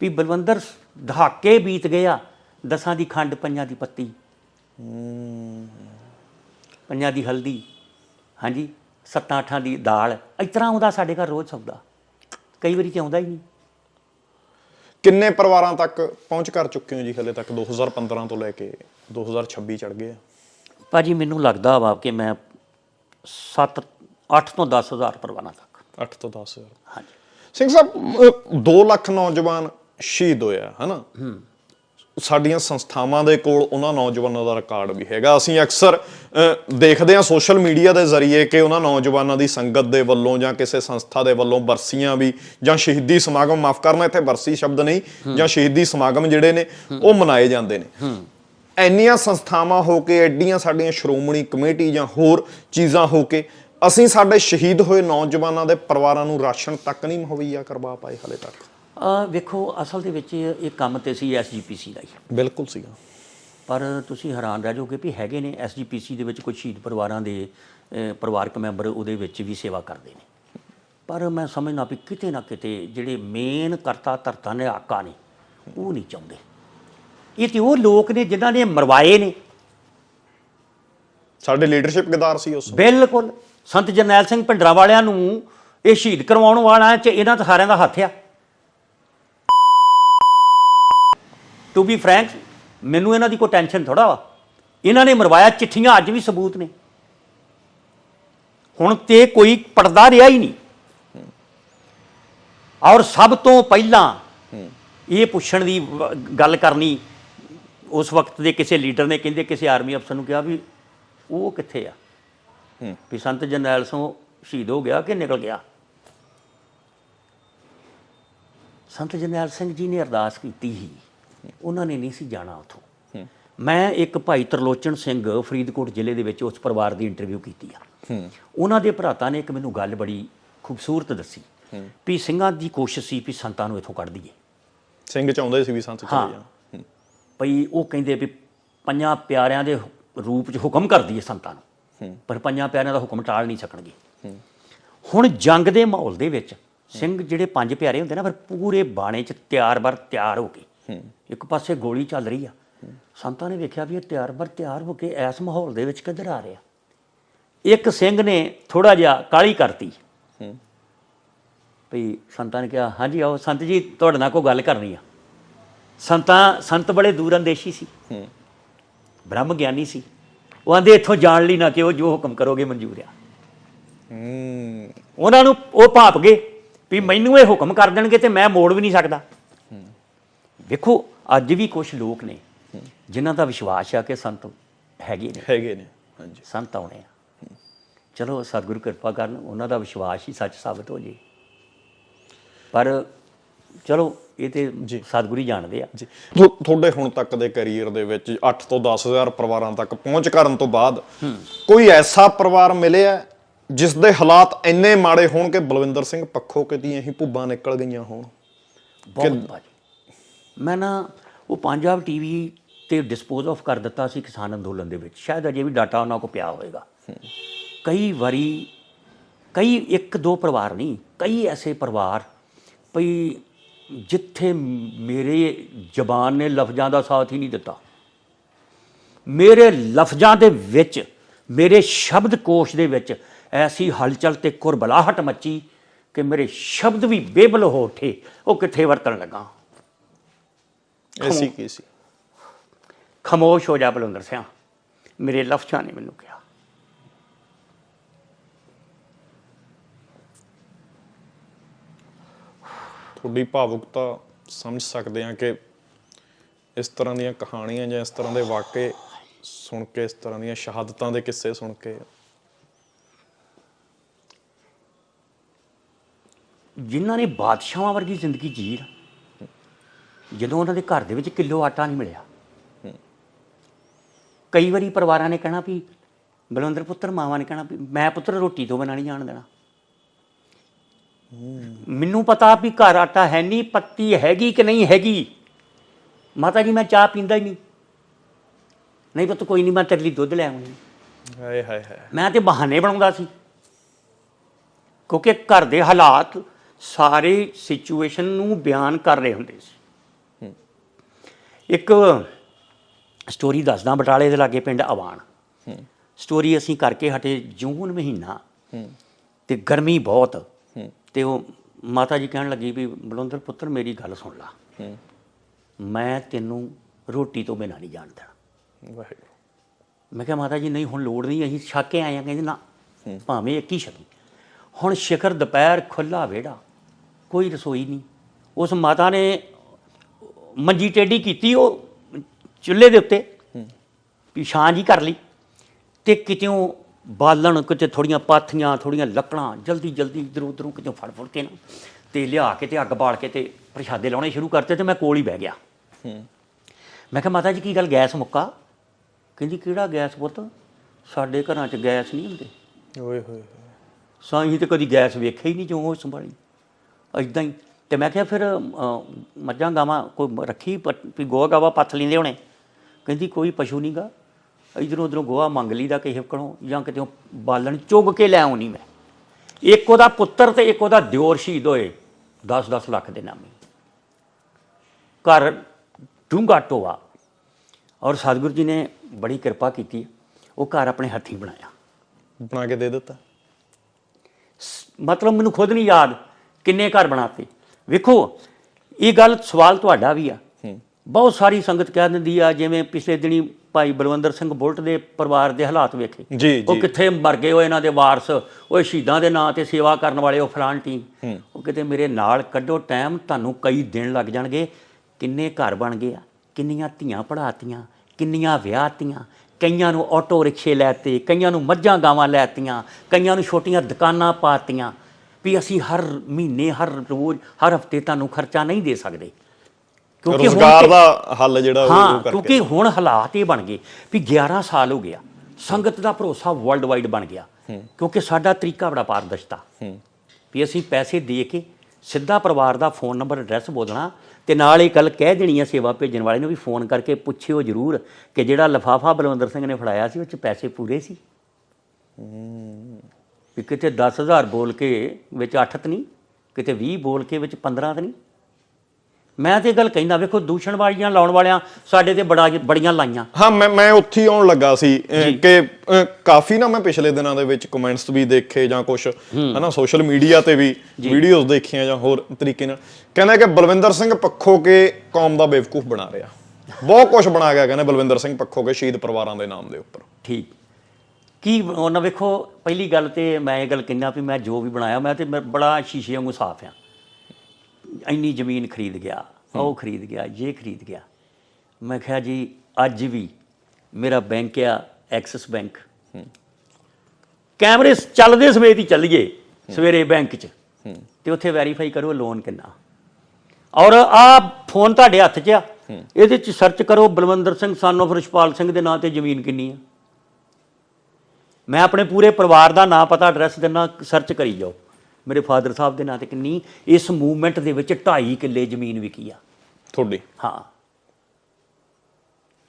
ਵੀ ਬਲਵੰਦਰ ਦਹਾਕੇ ਬੀਤ ਗਿਆ ਦਸਾਂ ਦੀ ਖੰਡ ਪੰਜਾਂ ਦੀ ਪੱਤੀ। ਪੰਜਾਂ ਦੀ ਹਲਦੀ ਹਾਂਜੀ ਸੱਤਾਂ ਅੱਠਾਂ ਦੀ ਦਾਲ ਇਸ ਤਰ੍ਹਾਂ ਆਉਂਦਾ ਸਾਡੇ ਘਰ ਰੋਜ਼ ਸੌਦਾ। ਕਈ ਵਾਰੀ ਤੇ ਆਉਂਦਾ ਹੀ ਨਹੀਂ। ਕਿੰਨੇ ਪਰਿਵਾਰਾਂ ਤੱਕ ਪਹੁੰਚ ਕਰ ਚੁੱਕੇ ਹੋ ਜੀ ਹਲੇ ਤੱਕ? 2015 ਤੋਂ ਲੈ ਕੇ 2026 ਚੜ ਗਏ ਆ। ਭਾਜੀ ਮੈਨੂੰ ਲੱਗਦਾ ਵਾ ਕਿ ਮੈਂ 7 8 ਤੋਂ 10000 ਪਰਵਾਨਾ ਤੱਕ। 8 ਤੋਂ 10 ਹਜ਼ਾਰ। ਹਾਂਜੀ। ਸਿੰਘ ਸਾਹਿਬ 2 ਲੱਖ ਨੌਜਵਾਨ ਸ਼ਹੀਦ ਹੋਇਆ ਹਨਾ? ਸਾਡੀਆਂ ਸੰਸਥਾਵਾਂ ਦੇ ਕੋਲ ਉਹਨਾਂ ਨੌਜਵਾਨਾਂ ਦਾ ਰਿਕਾਰਡ ਵੀ ਹੈਗਾ। ਅਸੀਂ ਅਕਸਰ ਦੇਖਦੇ ਹਾਂ ਸੋਸ਼ਲ ਮੀਡੀਆ ਦੇ ਜ਼ਰੀਏ ਕਿ ਉਹਨਾਂ ਨੌਜਵਾਨਾਂ ਦੀ ਸੰਗਤ ਦੇ ਵੱਲੋਂ ਜਾਂ ਕਿਸੇ ਸੰਸਥਾ ਦੇ ਵੱਲੋਂ ਬਰਸੀਆਂ ਵੀ, ਜਾਂ ਸ਼ਹੀਦੀ ਸਮਾਗਮ, ਮਾਫ ਕਰਨਾ, ਇੱਥੇ ਬਰਸੀ ਸ਼ਬਦ ਨਹੀਂ, ਜਾਂ ਸ਼ਹੀਦੀ ਸਮਾਗਮ ਜਿਹੜੇ ਨੇ, ਉਹ ਮਨਾਏ ਜਾਂਦੇ ਨੇ। ਇੰਨੀਆਂ ਸੰਸਥਾਵਾਂ ਹੋ ਕੇ, ਐਡੀਆਂ ਸਾਡੀਆਂ ਸ਼੍ਰੋਮਣੀ ਕਮੇਟੀ ਜਾਂ ਹੋਰ ਚੀਜ਼ਾਂ ਹੋ ਕੇ ਅਸੀਂ ਸਾਡੇ ਸ਼ਹੀਦ ਹੋਏ ਨੌਜਵਾਨਾਂ ਦੇ ਪਰਿਵਾਰਾਂ ਨੂੰ ਰਾਸ਼ਨ ਤੱਕ ਨਹੀਂ ਮੁਹੱਈਆ ਕਰਵਾ ਪਾਏ ਹਲੇ ਤੱਕ। ਅ ਵੇਖੋ ਅਸਲ ਦੇ ਵਿੱਚ ਇਹ ਕੰਮ ਤੇ ਸੀ ਐਸਜੀਪੀਸੀ ਦਾ ਹੀ। ਬਿਲਕੁਲ ਸੀਗਾ। ਪਰ ਤੁਸੀਂ ਹੈਰਾਨ ਰਹਿ ਜਾਓਗੇ ਵੀ ਹੈਗੇ ਨੇ ਐਸਜੀਪੀਸੀ ਦੇ ਵਿੱਚ ਕੁਝ ਸ਼ਹੀਦ ਪਰਿਵਾਰਾਂ ਦੇ ਪਰਿਵਾਰਕ ਮੈਂਬਰ ਉਹਦੇ ਵਿੱਚ ਵੀ ਸੇਵਾ ਕਰਦੇ ਨੇ। ਪਰ ਮੈਂ ਸਮਝਦਾ ਵੀ ਕਿਤੇ ਨਾ ਕਿਤੇ ਜਿਹੜੇ ਮੇਨ ਕਰਤਾ ਧਰਤਾ ਨੇ ਆਕਾ ਨੇ ਉਹ ਨਹੀਂ ਚਾਹੁੰਦੇ। ਇਹ ਤੇ ਉਹ ਲੋਕ ਨੇ ਜਿਨ੍ਹਾਂ ਨੇ ਮਰਵਾਏ ਨੇ। ਸਾਡੇ ਲੀਡਰਸ਼ਿਪ ਗਦਾਰ ਸੀ ਉਸ ਬਿਲਕੁਲ। ਸੰਤ ਜਰਨੈਲ ਸਿੰਘ ਭਿੰਡਰਾਂ ਵਾਲਿਆਂ ਨੂੰ ਇਹ ਸ਼ਹੀਦ ਕਰਵਾਉਣ ਵਾਲਾ ਚ ਇਹਨਾਂ ਤਾਂ ਸਾਰਿਆਂ ਦਾ ਹੱਥ ਆ। ਟੂ ਬੀ ਫਰੈਂਕ ਮੈਨੂੰ ਇਹਨਾਂ ਦੀ ਕੋਈ ਟੈਨਸ਼ਨ ਥੋੜਾ ਵਾ। ਇਹਨਾਂ ਨੇ ਮਰਵਾਇਆ ਚਿੱਠੀਆਂ, ਅੱਜ ਵੀ ਸਬੂਤ ਨੇ। ਹੁਣ ਤੇ ਕੋਈ ਪਰਦਾ ਰਿਹਾ ਹੀ ਨਹੀਂ। ਔਰ ਸਭ ਤੋਂ ਪਹਿਲਾਂ ਇਹ ਪੁੱਛਣ ਦੀ ਗੱਲ ਕਰਨੀ, ਉਸ ਵਕਤ ਦੇ ਕਿਸੇ ਲੀਡਰ ਨੇ, ਕਹਿੰਦੇ ਕਿਸੇ ਆਰਮੀ ਅਫਸਰ ਨੂੰ ਕਿਹਾ ਵੀ ਉਹ ਕਿੱਥੇ ਆ? ਵੀ ਸੰਤ ਜਰਨੈਲ ਸਿੰਘ ਸ਼ਹੀਦ ਹੋ ਗਿਆ ਕਿ ਨਿਕਲ ਗਿਆ? ਸੰਤ ਜਰਨੈਲ ਸਿੰਘ ਜੀ ਨੇ ਅਰਦਾਸ ਕੀਤੀ ਸੀ। ਉਹਨਾਂ ਨੇ ਨਹੀਂ ਸੀ ਜਾਣਾ ਉਥੋਂ। ਮੈਂ ਇੱਕ ਭਾਈ ਤਰਲੋਚਨ ਸਿੰਘ ਫਰੀਦਕੋਟ ਜ਼ਿਲ੍ਹੇ ਦੇ ਵਿੱਚ ਉਸ ਪਰਿਵਾਰ ਦੀ ਇੰਟਰਵਿਊ ਕੀਤੀ ਆ। ਉਹਨਾਂ ਦੇ ਭਰਾਤਾ ਨੇ ਇੱਕ ਮੈਨੂੰ ਗੱਲ ਬੜੀ ਖੂਬਸੂਰਤ ਦੱਸੀ ਵੀ ਸਿੰਘਾਂ ਦੀ ਕੋਸ਼ਿਸ਼ ਸੀ ਵੀ ਸੰਤਾਂ ਨੂੰ ਇਥੋਂ ਕੱਢ ਦਈਏ। ਸਿੰਘ ਚਾਹੁੰਦੇ ਸੀ ਵੀ ਸੰਤ। ਚਲੇ ਜਾਣ। ਭਈ ਉਹ ਕਹਿੰਦੇ ਵੀ ਪੰਜਾਂ ਪਿਆਰਿਆਂ ਦੇ ਰੂਪ 'ਚ ਹੁਕਮ ਕਰ ਦਈਏ ਸੰਤਾਂ ਨੂੰ। ਪਰ ਪੰਜਾਂ ਪਿਆਰਿਆਂ ਦਾ ਹੁਕਮ ਟਾਲ ਨਹੀਂ ਸਕਣਗੇ। ਹੁਣ ਜੰਗ ਦੇ ਮਾਹੌਲ ਦੇ ਵਿੱਚ ਸਿੰਘ ਜਿਹੜੇ ਪੰਜ ਪਿਆਰੇ ਹੁੰਦੇ ਨਾ ਫਿਰ ਪੂਰੇ ਬਾਣੇ 'ਚ ਤਿਆਰ ਬਰ ਤਿਆਰ ਹੋ ਕੇ ਇੱਕ ਪਾਸੇ ਗੋਲੀ ਚੱਲ ਰਹੀ ਆ। ਸੰਤਾਂ ਨੇ ਵੇਖਿਆ ਵੀ ਇਹ ਤਿਆਰ ਬਰ ਤਿਆਰ ਹੋ ਕੇ ਇਸ ਮਾਹੌਲ ਦੇ ਵਿੱਚ ਕਿੱਧਰ ਆ ਰਿਹਾ ਇੱਕ ਸਿੰਘ ਨੇ ਥੋੜਾ ਜਿਹਾ ਕਾਲੀ ਕਰਤੀ। ਭਈ ਸੰਤਾਂ ਨੇ ਕਿਹਾ ਹਾਂਜੀ ਆਓ ਸੰਤ ਜੀ ਤੁਹਾਡੇ ਨਾਲ ਕੋਈ ਗੱਲ ਕਰਨੀ ਆ। ਸੰਤਾਂ ਸੰਤ ਬੜੇ ਦੂਰਅੰਦੇਸ਼ੀ ਸੀ। ਬ੍ਰਹਮ ਗਿਆਨੀ ਸੀ। ਉਹ ਆਂਦੇ ਇੱਥੋਂ ਜਾਣ ਲਈ ਨਾ ਕਿ ਉਹ ਜੋ ਹੁਕਮ ਕਰੋਗੇ ਮਨਜ਼ੂਰ ਆ? ਹੂੰ। ਉਹਨਾਂ ਨੂੰ ਉਹ ਭਾਪ ਗਏ ਵੀ ਮੈਨੂੰ ਇਹ ਹੁਕਮ ਕਰ ਦੇਣਗੇ ਤੇ ਮੈਂ ਮੋੜ ਵੀ ਨਹੀਂ ਸਕਦਾ। ਵੇਖੋ ਅੱਜ ਵੀ ਕੁਝ ਲੋਕ ਨੇ ਜਿਨ੍ਹਾਂ ਦਾ ਵਿਸ਼ਵਾਸ ਆ ਕਿ ਸੰਤ ਹੈਗੇ ਨੇ। ਹੈਗੇ ਨੇ ਹਾਂਜੀ। ਸੰਤ ਆਉਣੇ ਆ। ਚਲੋ ਸਤਿਗੁਰੂ ਕਿਰਪਾ ਕਰਨ ਉਹਨਾਂ ਦਾ ਵਿਸ਼ਵਾਸ ਹੀ ਸੱਚ ਸਾਬਤ ਹੋ ਜੇ। ਪਰ ਚਲੋ ਇਹ ਤੇ ਸਤਿਗੁਰੂ ਜਾਣਦੇ ਆ। ਜੀ। ਤੁਹਾਡੇ ਹੁਣ ਤੱਕ ਦੇ ਕੈਰੀਅਰ ਦੇ ਵਿੱਚ 8 ਤੋਂ 10000 ਪਰਿਵਾਰਾਂ ਤੱਕ ਪਹੁੰਚ ਕਰਨ ਤੋਂ ਬਾਅਦ ਕੋਈ ਐਸਾ ਪਰਿਵਾਰ ਮਿਲਿਆ ਜਿਸ ਦੇ ਹਾਲਾਤ ਇੰਨੇ ਮਾੜੇ ਹੋਣ ਕਿ ਬਲਵਿੰਦਰ ਸਿੰਘ ਪੱਖੋਂ ਕਿਤੀਆਂ ਹੀ ਭੁੱਬਾਂ ਨਿਕਲ ਗਈਆਂ ਹੋਣ? ਬਹੁਤ ਭਾਜੀ। ਮੈਂ ਨਾ ਉਹ ਪੰਜਾਬ ਟੀਵੀ ਤੇ ਡਿਸਪੋਜ਼ ਆਫ ਕਰ ਦਿੱਤਾ ਸੀ ਕਿਸਾਨ ਅੰਦੋਲਨ ਦੇ ਵਿੱਚ। ਸ਼ਾਇਦ ਅਜੇ ਵੀ ਡਾਟਾ ਉਹਨਾਂ ਕੋਲ ਪਿਆ ਹੋਵੇਗਾ। ਕਈ ਵਾਰੀ ਕਈ ਇੱਕ ਦੋ ਪਰਿਵਾਰ ਨਹੀਂ ਕਈ ਐਸੇ ਪਰਿਵਾਰ ਭਈ ਜਿੱਥੇ ਮੇਰੇ ਜ਼ਬਾਨ ਨੇ ਲਫ਼ਜ਼ਾਂ ਦਾ ਸਾਥ ਹੀ ਨਹੀਂ ਦਿੱਤਾ। ਮੇਰੇ ਲਫ਼ਜ਼ਾਂ ਦੇ ਵਿੱਚ ਮੇਰੇ ਸ਼ਬਦ ਕੋਸ਼ ਦੇ ਵਿੱਚ ਐਸੀ ਹਲਚਲ ਤੇ ਕੁਰਬਲਾਹਟ ਮੱਚੀ ਕਿ ਮੇਰੇ ਸ਼ਬਦ ਵੀ ਬੇਬਲ ਹੋ ਉੱਠੇ ਉਹ ਕਿੱਥੇ ਵਰਤਣ ਲੱਗਾ। ਐਸੀ ਕੀ ਸੀ? ਖਮੋਸ਼ ਹੋ ਜਾ ਬਲਵੰਦਰ ਸਿਆ ਮੇਰੇ ਲਫ਼ਜ਼ਾਂ ਨੇ ਮੈਨੂੰ ਕਿਹਾ। ਤੁਹਾਡੀ ਭਾਵੁਕਤਾ ਸਮਝ ਸਕਦੇ ਹਾਂ ਕਿ ਇਸ ਤਰ੍ਹਾਂ ਦੀਆਂ ਕਹਾਣੀਆਂ ਜਾਂ ਇਸ ਤਰ੍ਹਾਂ ਦੇ ਵਾਕਿਏ ਸੁਣ ਕੇ ਇਸ ਤਰ੍ਹਾਂ ਦੀਆਂ ਸ਼ਹਾਦਤਾਂ ਦੇ ਕਿੱਸੇ ਸੁਣ ਕੇ। ਜਿਨ੍ਹਾਂ ਨੇ ਬਾਦਸ਼ਾਹਾਂ ਵਰਗੀ ਜ਼ਿੰਦਗੀ ਜੀ ਨਾ, ਜਦੋਂ ਉਹਨਾਂ ਦੇ ਘਰ ਦੇ ਵਿੱਚ ਕਿਲੋ ਆਟਾ ਨਹੀਂ ਮਿਲਿਆ। ਕਈ ਵਾਰੀ ਪਰਿਵਾਰਾਂ ਨੇ ਕਹਿਣਾ ਵੀ ਬਲਵੰਦਰ ਪੁੱਤਰ ਮਾਵਾਂ ਨੇ ਕਹਿਣਾ ਵੀ ਮੈਂ ਪੁੱਤਰ ਰੋਟੀ ਤੋਂ ਬਿਨਾਂ ਨਹੀਂ ਜਾਣ ਦੇਣਾ। ਮੈਨੂੰ ਪਤਾ ਵੀ ਘਰ ਆਟਾ ਹੈ ਨਹੀਂ ਪੱਤੀ ਹੈਗੀ ਕਿ ਨਹੀਂ ਹੈਗੀ। ਮਾਤਾ ਜੀ ਮੈਂ ਚਾਹ ਪੀਂਦਾ ਹੀ ਨਹੀਂ। ਨਹੀਂ ਪੁੱਤ ਕੋਈ ਨਹੀਂ ਮੈਂ ਤੇਰੇ ਲਈ ਦੁੱਧ ਲੈ ਆਉਂਗੀ ਹਾਏ ਹਾਏ ਹਾਏ। ਮੈਂ ਤੇ ਬਹਾਨੇ ਬਣਾਉਂਦਾ ਸੀ। ਕਿਉਂਕਿ ਘਰ ਦੇ ਹਾਲਾਤ ਸਾਰੇ ਸਿਚੁਏਸ਼ਨ ਨੂੰ ਬਿਆਨ ਕਰ ਰਹੇ ਹੁੰਦੇ ਸੀ। ਇੱਕ ਸਟੋਰੀ ਦੱਸਦਾ ਬਟਾਲੇ ਦੇ ਲਾਗੇ ਪਿੰਡ ਆਵਾਨ ਸਟੋਰੀ ਅਸੀਂ ਕਰਕੇ ਹਟੇ ਜੂਨ ਮਹੀਨਾ। ਤੇ ਗਰਮੀ ਬਹੁਤ। ਤੇ ਉਹ ਮਾਤਾ ਜੀ ਕਹਿਣ ਲੱਗੀ ਵੀ ਬਲਵੰਦਰ ਪੁੱਤਰ ਮੇਰੀ ਗੱਲ ਸੁਣ ਲਾ। ਮੈਂ ਤੈਨੂੰ ਰੋਟੀ ਤੋਂ ਬਿਨਾਂ ਨਹੀਂ ਜਾਣ ਦੇਣਾ ਵਾਹਿਗੁਰੂ। ਮੈਂ ਕਿਹਾ ਮਾਤਾ ਜੀ ਨਹੀਂ ਹੁਣ ਲੋੜ ਨਹੀਂ ਅਸੀਂ ਛੱਕ ਕੇ ਆਏ ਆ ਕਹਿੰਦੇ ਨਾ ਭਾਵੇਂ ਇੱਕ ਹੀ ਛਕੀ। ਹੁਣ ਸ਼ਿਖਰ ਦੁਪਹਿਰ ਖੁੱਲਾ ਵਿਹੜਾ ਕੋਈ ਰਸੋਈ ਨਹੀਂ। ਉਸ ਮਾਤਾ ਨੇ ਮੰਜੀ ਟੇਢੀ ਕੀਤੀ ਉਹ ਚੁੱਲ੍ਹੇ ਦੇ ਉੱਤੇ। ਵੀ ਛਾਂ ਜੀ ਕਰ ਲਈ। ਤੇ ਕਿਤਿਓਂ ਬਾਲਣ ਕਿਤੇ ਥੋੜੀਆਂ ਪਾਥੀਆਂ ਥੋੜੀਆਂ ਲੱਕੜਾਂ ਜਲਦੀ ਜਲਦੀ ਇਧਰੋਂ ਉਧਰੋਂ ਕਿਤੋਂ ਫੜ ਫੜ ਕੇ ਨਾ ਤੇ ਲਿਆ ਕੇ ਤੇ ਅੱਗ ਬਾਲ ਕੇ ਤੇ ਪ੍ਰਸ਼ਾਦੇ ਲਾਉਣੇ ਸ਼ੁਰੂ ਕਰਤੇ ਤੇ ਮੈਂ ਕੋਲ ਹੀ ਬਹਿ ਗਿਆ। ਮੈਂ ਕਿਹਾ ਮਾਤਾ ਜੀ ਕੀ ਗੱਲ ਗੈਸ ਮੁੱਕਾ? ਕਹਿੰਦੀ ਕਿਹੜਾ ਗੈਸ ਪੁੱਤ? ਸਾਡੇ ਘਰਾਂ 'ਚ ਗੈਸ ਨਹੀਂ ਹੁੰਦੇ। ਓਏ ਹੋਏ ਸਾਈਂ ਤੇ ਕਦੀ ਗੈਸ ਵੇਖਿਆ ਹੀ ਨਹੀਂ ਜੋ ਉਹ ਸੰਭਾਲੀ। ਐਦਾਂ ਹੀ ਤੇ ਮੈਂ ਕਿਹਾ ਫਿਰ ਮੱਝਾਂ ਗਾਵਾਂ ਕੋਈ ਰੱਖੀ ਪ- ਵੀ ਗਾਵਾ ਪੱਥ ਲੈਂਦੇ ਹੋਣੇ? ਕਹਿੰਦੀ ਕੋਈ ਪਸ਼ੂ ਨਹੀਂਗਾ ਇਧਰੋਂ ਉਧਰੋਂ ਗੋਹਾ ਮੰਗ ਲਈਦਾ ਕਿਸੇ ਕੋਲੋਂ ਜਾਂ ਕਿਤੇ ਬਾਲਣ ਚੁੱਗ ਕੇ ਲੈ ਆਉਣੀ ਮੈਂ। ਇੱਕ ਉਹਦਾ ਪੁੱਤਰ ਤੇ ਇੱਕ ਉਹਦਾ ਦਿਓਰ ਸ਼ਹੀਦ ਹੋਏ 10-10 ਲੱਖ ਦੇ ਨਾਮੇ। ਘਰ ਡੂੰਘਾ ਟੋਆ। ਔਰ ਸਤਿਗੁਰੂ ਜੀ ਨੇ ਬੜੀ ਕਿਰਪਾ ਕੀਤੀ ਉਹ ਘਰ ਆਪਣੇ ਹੱਥੀਂ ਬਣਾਇਆ। ਬਣਾ ਕੇ ਦੇ ਦਿੱਤਾ। ਮਤਲਬ ਮੈਨੂੰ ਖੁਦ ਨਹੀਂ ਯਾਦ ਕਿੰਨੇ ਘਰ ਬਣਾਤੇ। ਵੇਖੋ ਇਹ ਗੱਲ ਸਵਾਲ ਤੁਹਾਡਾ ਵੀ ਆ। ਬਹੁਤ ਸਾਰੀ ਸੰਗਤ ਕਹਿ ਦਿੰਦੀ ਆ ਜਿਵੇਂ ਪਿਛਲੇ ਦਿਨੀ ਭਾਈ ਬਲਵੰਦਰ ਸਿੰਘ ਬੁਲਟ ਦੇ ਪਰਿਵਾਰ ਦੇ ਹਾਲਾਤ ਵੇਖੇ। ਜੀ, ਉਹ। ਕਿੱਥੇ ਮਰ ਗਏ ਉਹ ਇਹਨਾਂ ਦੇ ਵਾਰਸ ਉਹ ਸ਼ਹੀਦਾਂ ਦੇ ਨਾਂ ਤੇ ਸੇਵਾ ਕਰਨ ਵਾਲੇ ਉਹ ਫਲਾਣ ਟੀਮ ਉਹ ਕਿਤੇ ਮੇਰੇ ਨਾਲ ਕੱਢੋ ਟਾਈਮ ਤੁਹਾਨੂੰ ਕਈ ਦਿਨ ਲੱਗ ਜਾਣਗੇ। ਕਿੰਨੇ ਘਰ ਬਣ ਗਏ ਆ ਕਿੰਨੀਆਂ ਧੀਆਂ ਪੜਾਤੀਆਂ ਕਿੰਨੀਆਂ ਵਿਆਹਤੀਆਂ ਕਈਆਂ ਨੂੰ ਆਟੋ ਰਿਕਸ਼ੇ ਲੈਤੇ ਕਈਆਂ ਨੂੰ ਮੱਝਾਂ ਗਾਵਾਂ ਲੈਤੀਆਂ ਕਈਆਂ ਨੂੰ ਛੋਟੀਆਂ ਦੁਕਾਨਾਂ ਪਾਤੀਆਂ। ਵੀ ਅਸੀਂ ਹਰ ਮਹੀਨੇ ਹਰ ਰੋਜ਼ ਹਰ ਹਫ਼ਤੇ ਤੁਹਾਨੂੰ ਖਰਚਾ ਨਹੀਂ ਦੇ ਸਕਦੇ। ਹੁਣ ਰੋਜ਼ਗਾਰ ਦਾ ਹੱਲ ਜਿਹੜਾ ਉਹ- ਕਰਕੇ ਕਿਉਂਕਿ ਹੁਣ ਹਾਲਾਤ ਇਹ ਬਣ ਗਏ ਵੀ 11 ਸਾਲ ਹੋ ਗਿਆ ਸੰਗਤ ਦਾ ਭਰੋਸਾ ਵਰਲਡ ਵਾਈਡ ਬਣ ਗਿਆ ਕਿਉਂਕਿ ਸਾਡਾ ਤਰੀਕਾ ਬੜਾ ਪਾਰਦਰਸ਼ਤਾ। ਵੀ ਅਸੀਂ ਪੈਸੇ ਦੇ ਕੇ ਸਿੱਧਾ ਪਰਿਵਾਰ ਦਾ ਫੋਨ ਨੰਬਰ ਐਡਰੈਸ ਬੋਲਣਾ ਤੇ ਨਾਲ ਇਹ ਗੱਲ ਕਹਿ ਦੇਣੀ ਹੈ ਸੇਵਾ ਭੇਜਣ ਵਾਲੇ ਨੂੰ ਵੀ ਫੋਨ ਕਰਕੇ ਪੁੱਛਿਓ ਜ਼ਰੂਰ ਕਿ ਜਿਹੜਾ ਲਫਾਫਾ ਬਲਵੰਦਰ ਸਿੰਘ ਨੇ ਫੜਾਇਆ ਸੀ ਉਹ ਚ ਪੈਸੇ ਪੂਰੇ ਸੀ। ਵੀ ਕਿਤੇ 10000 ਬੋਲ ਕੇ ਵਿੱਚ 8 ਤਾਂ ਨਹੀਂ ਕਿਤੇ 20 ਬੋਲ ਕੇ ਵਿੱਚ 15 ਤਾਂ ਨਹੀਂ। ਮੈਂ ਤੇ ਇਹ ਗੱਲ ਕਹਿੰਦਾ ਵੇਖੋ ਦੂਸ਼ਣ ਵਾਲੀਆਂ ਲਾਉਣ ਵਾਲਿਆਂ ਸਾਡੇ ਤੇ ਬੜਾ ਬੜੀਆਂ ਲਾਈਆਂ। ਹਾਂ ਮੈਂ ਮੈਂ ਉੱਥੇ ਹੀ ਆਉਣ ਲੱਗਾ ਸੀ ਅਹ, ਕਿ ਅਹ, ਕਾਫੀ ਨਾ ਮੈਂ ਪਿਛਲੇ ਦਿਨਾਂ ਦੇ ਵਿੱਚ ਕਮੈਂਟਸ ਵੀ ਦੇਖੇ ਜਾਂ ਕੁਝ ਹਨਾ ਸੋਸ਼ਲ ਮੀਡੀਆ ਤੇ ਵੀ ਵੀਡੀਓਜ਼ ਦੇਖੀਆਂ ਜਾਂ ਹੋਰ ਤਰੀਕੇ ਨਾਲ। ਕਹਿੰਦਾ ਕਿ ਬਲਵਿੰਦਰ ਸਿੰਘ ਪੱਖੋ ਕੇ ਕੌਮ ਦਾ ਬੇਵਕੂਫ ਬਣਾ ਰਿਹਾ। ਬਹੁਤ ਕੁਝ ਬਣਾ ਗਿਆ ਕਹਿੰਦੇ ਬਲਵਿੰਦਰ ਸਿੰਘ ਪੱਖੋ ਕੇ ਸ਼ਹੀਦ ਪਰਿਵਾਰਾਂ ਦੇ ਨਾਮ ਦੇ ਉੱਪਰ। ਠੀਕ। ਕੀ ਉਹਨਾਂ ਵੇਖੋ ਪਹਿਲੀ ਗੱਲ ਤੇ ਮੈਂ ਇਹ ਗੱਲ ਕਹਿੰਦਾ ਵੀ ਮੈਂ ਜੋ ਵੀ ਬਣਾਇਆ ਮੈਂ ਤੇ ਮੈਂ ਬੜਾ ਸ਼ੀਸ਼ੇ ਵਾਂਗੂ ਸਾਫ਼ ਆ। ਇੰਨੀ ਜ਼ਮੀਨ ਖਰੀਦ ਗਿਆ ਉਹ ਖਰੀਦ ਗਿਆ ਇਹ ਖਰੀਦ ਗਿਆ। ਮੈਂ ਕਿਹਾ ਜੀ ਅੱਜ ਵੀ ਮੇਰਾ ਬੈਂਕ ਆ ਐਕਸਿਸ ਬੈਂਕ ਕੈਮਰੇ ਚੱਲਦੇ ਸਮੇਤ ਹੀ ਚੱਲੀਏ ਸਵੇਰੇ ਬੈਂਕ 'ਚ। ਤੇ ਉੱਥੇ ਵੈਰੀਫਾਈ ਕਰੋ ਲੋਨ ਕਿੰਨਾ। ਔਰ ਆ ਫੋਨ ਤੁਹਾਡੇ ਹੱਥ 'ਚ ਆ। ਇਹਦੇ 'ਚ ਸਰਚ ਕਰੋ ਬਲਵੰਦਰ ਸਿੰਘ ਸਨ ਰਿਸ਼ਪਾਲ ਸਿੰਘ ਦੇ ਨਾਂ ਤੇ ਜ਼ਮੀਨ ਕਿੰਨੀ ਆ। ਮੈਂ ਆਪਣੇ ਪੂਰੇ ਪਰਿਵਾਰ ਦਾ ਨਾਂ ਪਤਾ ਐਡਰੈਸ ਦਿਨਾ ਸਰਚ ਕਰੀ ਜਾਓ। ਮੇਰੇ ਫਾਦਰ ਸਾਹਿਬ ਦੇ ਨਾਂ ਤੇ ਕਿੰਨੀ ਇਸ ਮੂਵਮੈਂਟ ਦੇ ਵਿੱਚ 2.5 ਕਿੱਲੇ ਜ਼ਮੀਨ ਵਿਕੀ ਆ। ਤੁਹਾਡੀ? ਹਾਂ।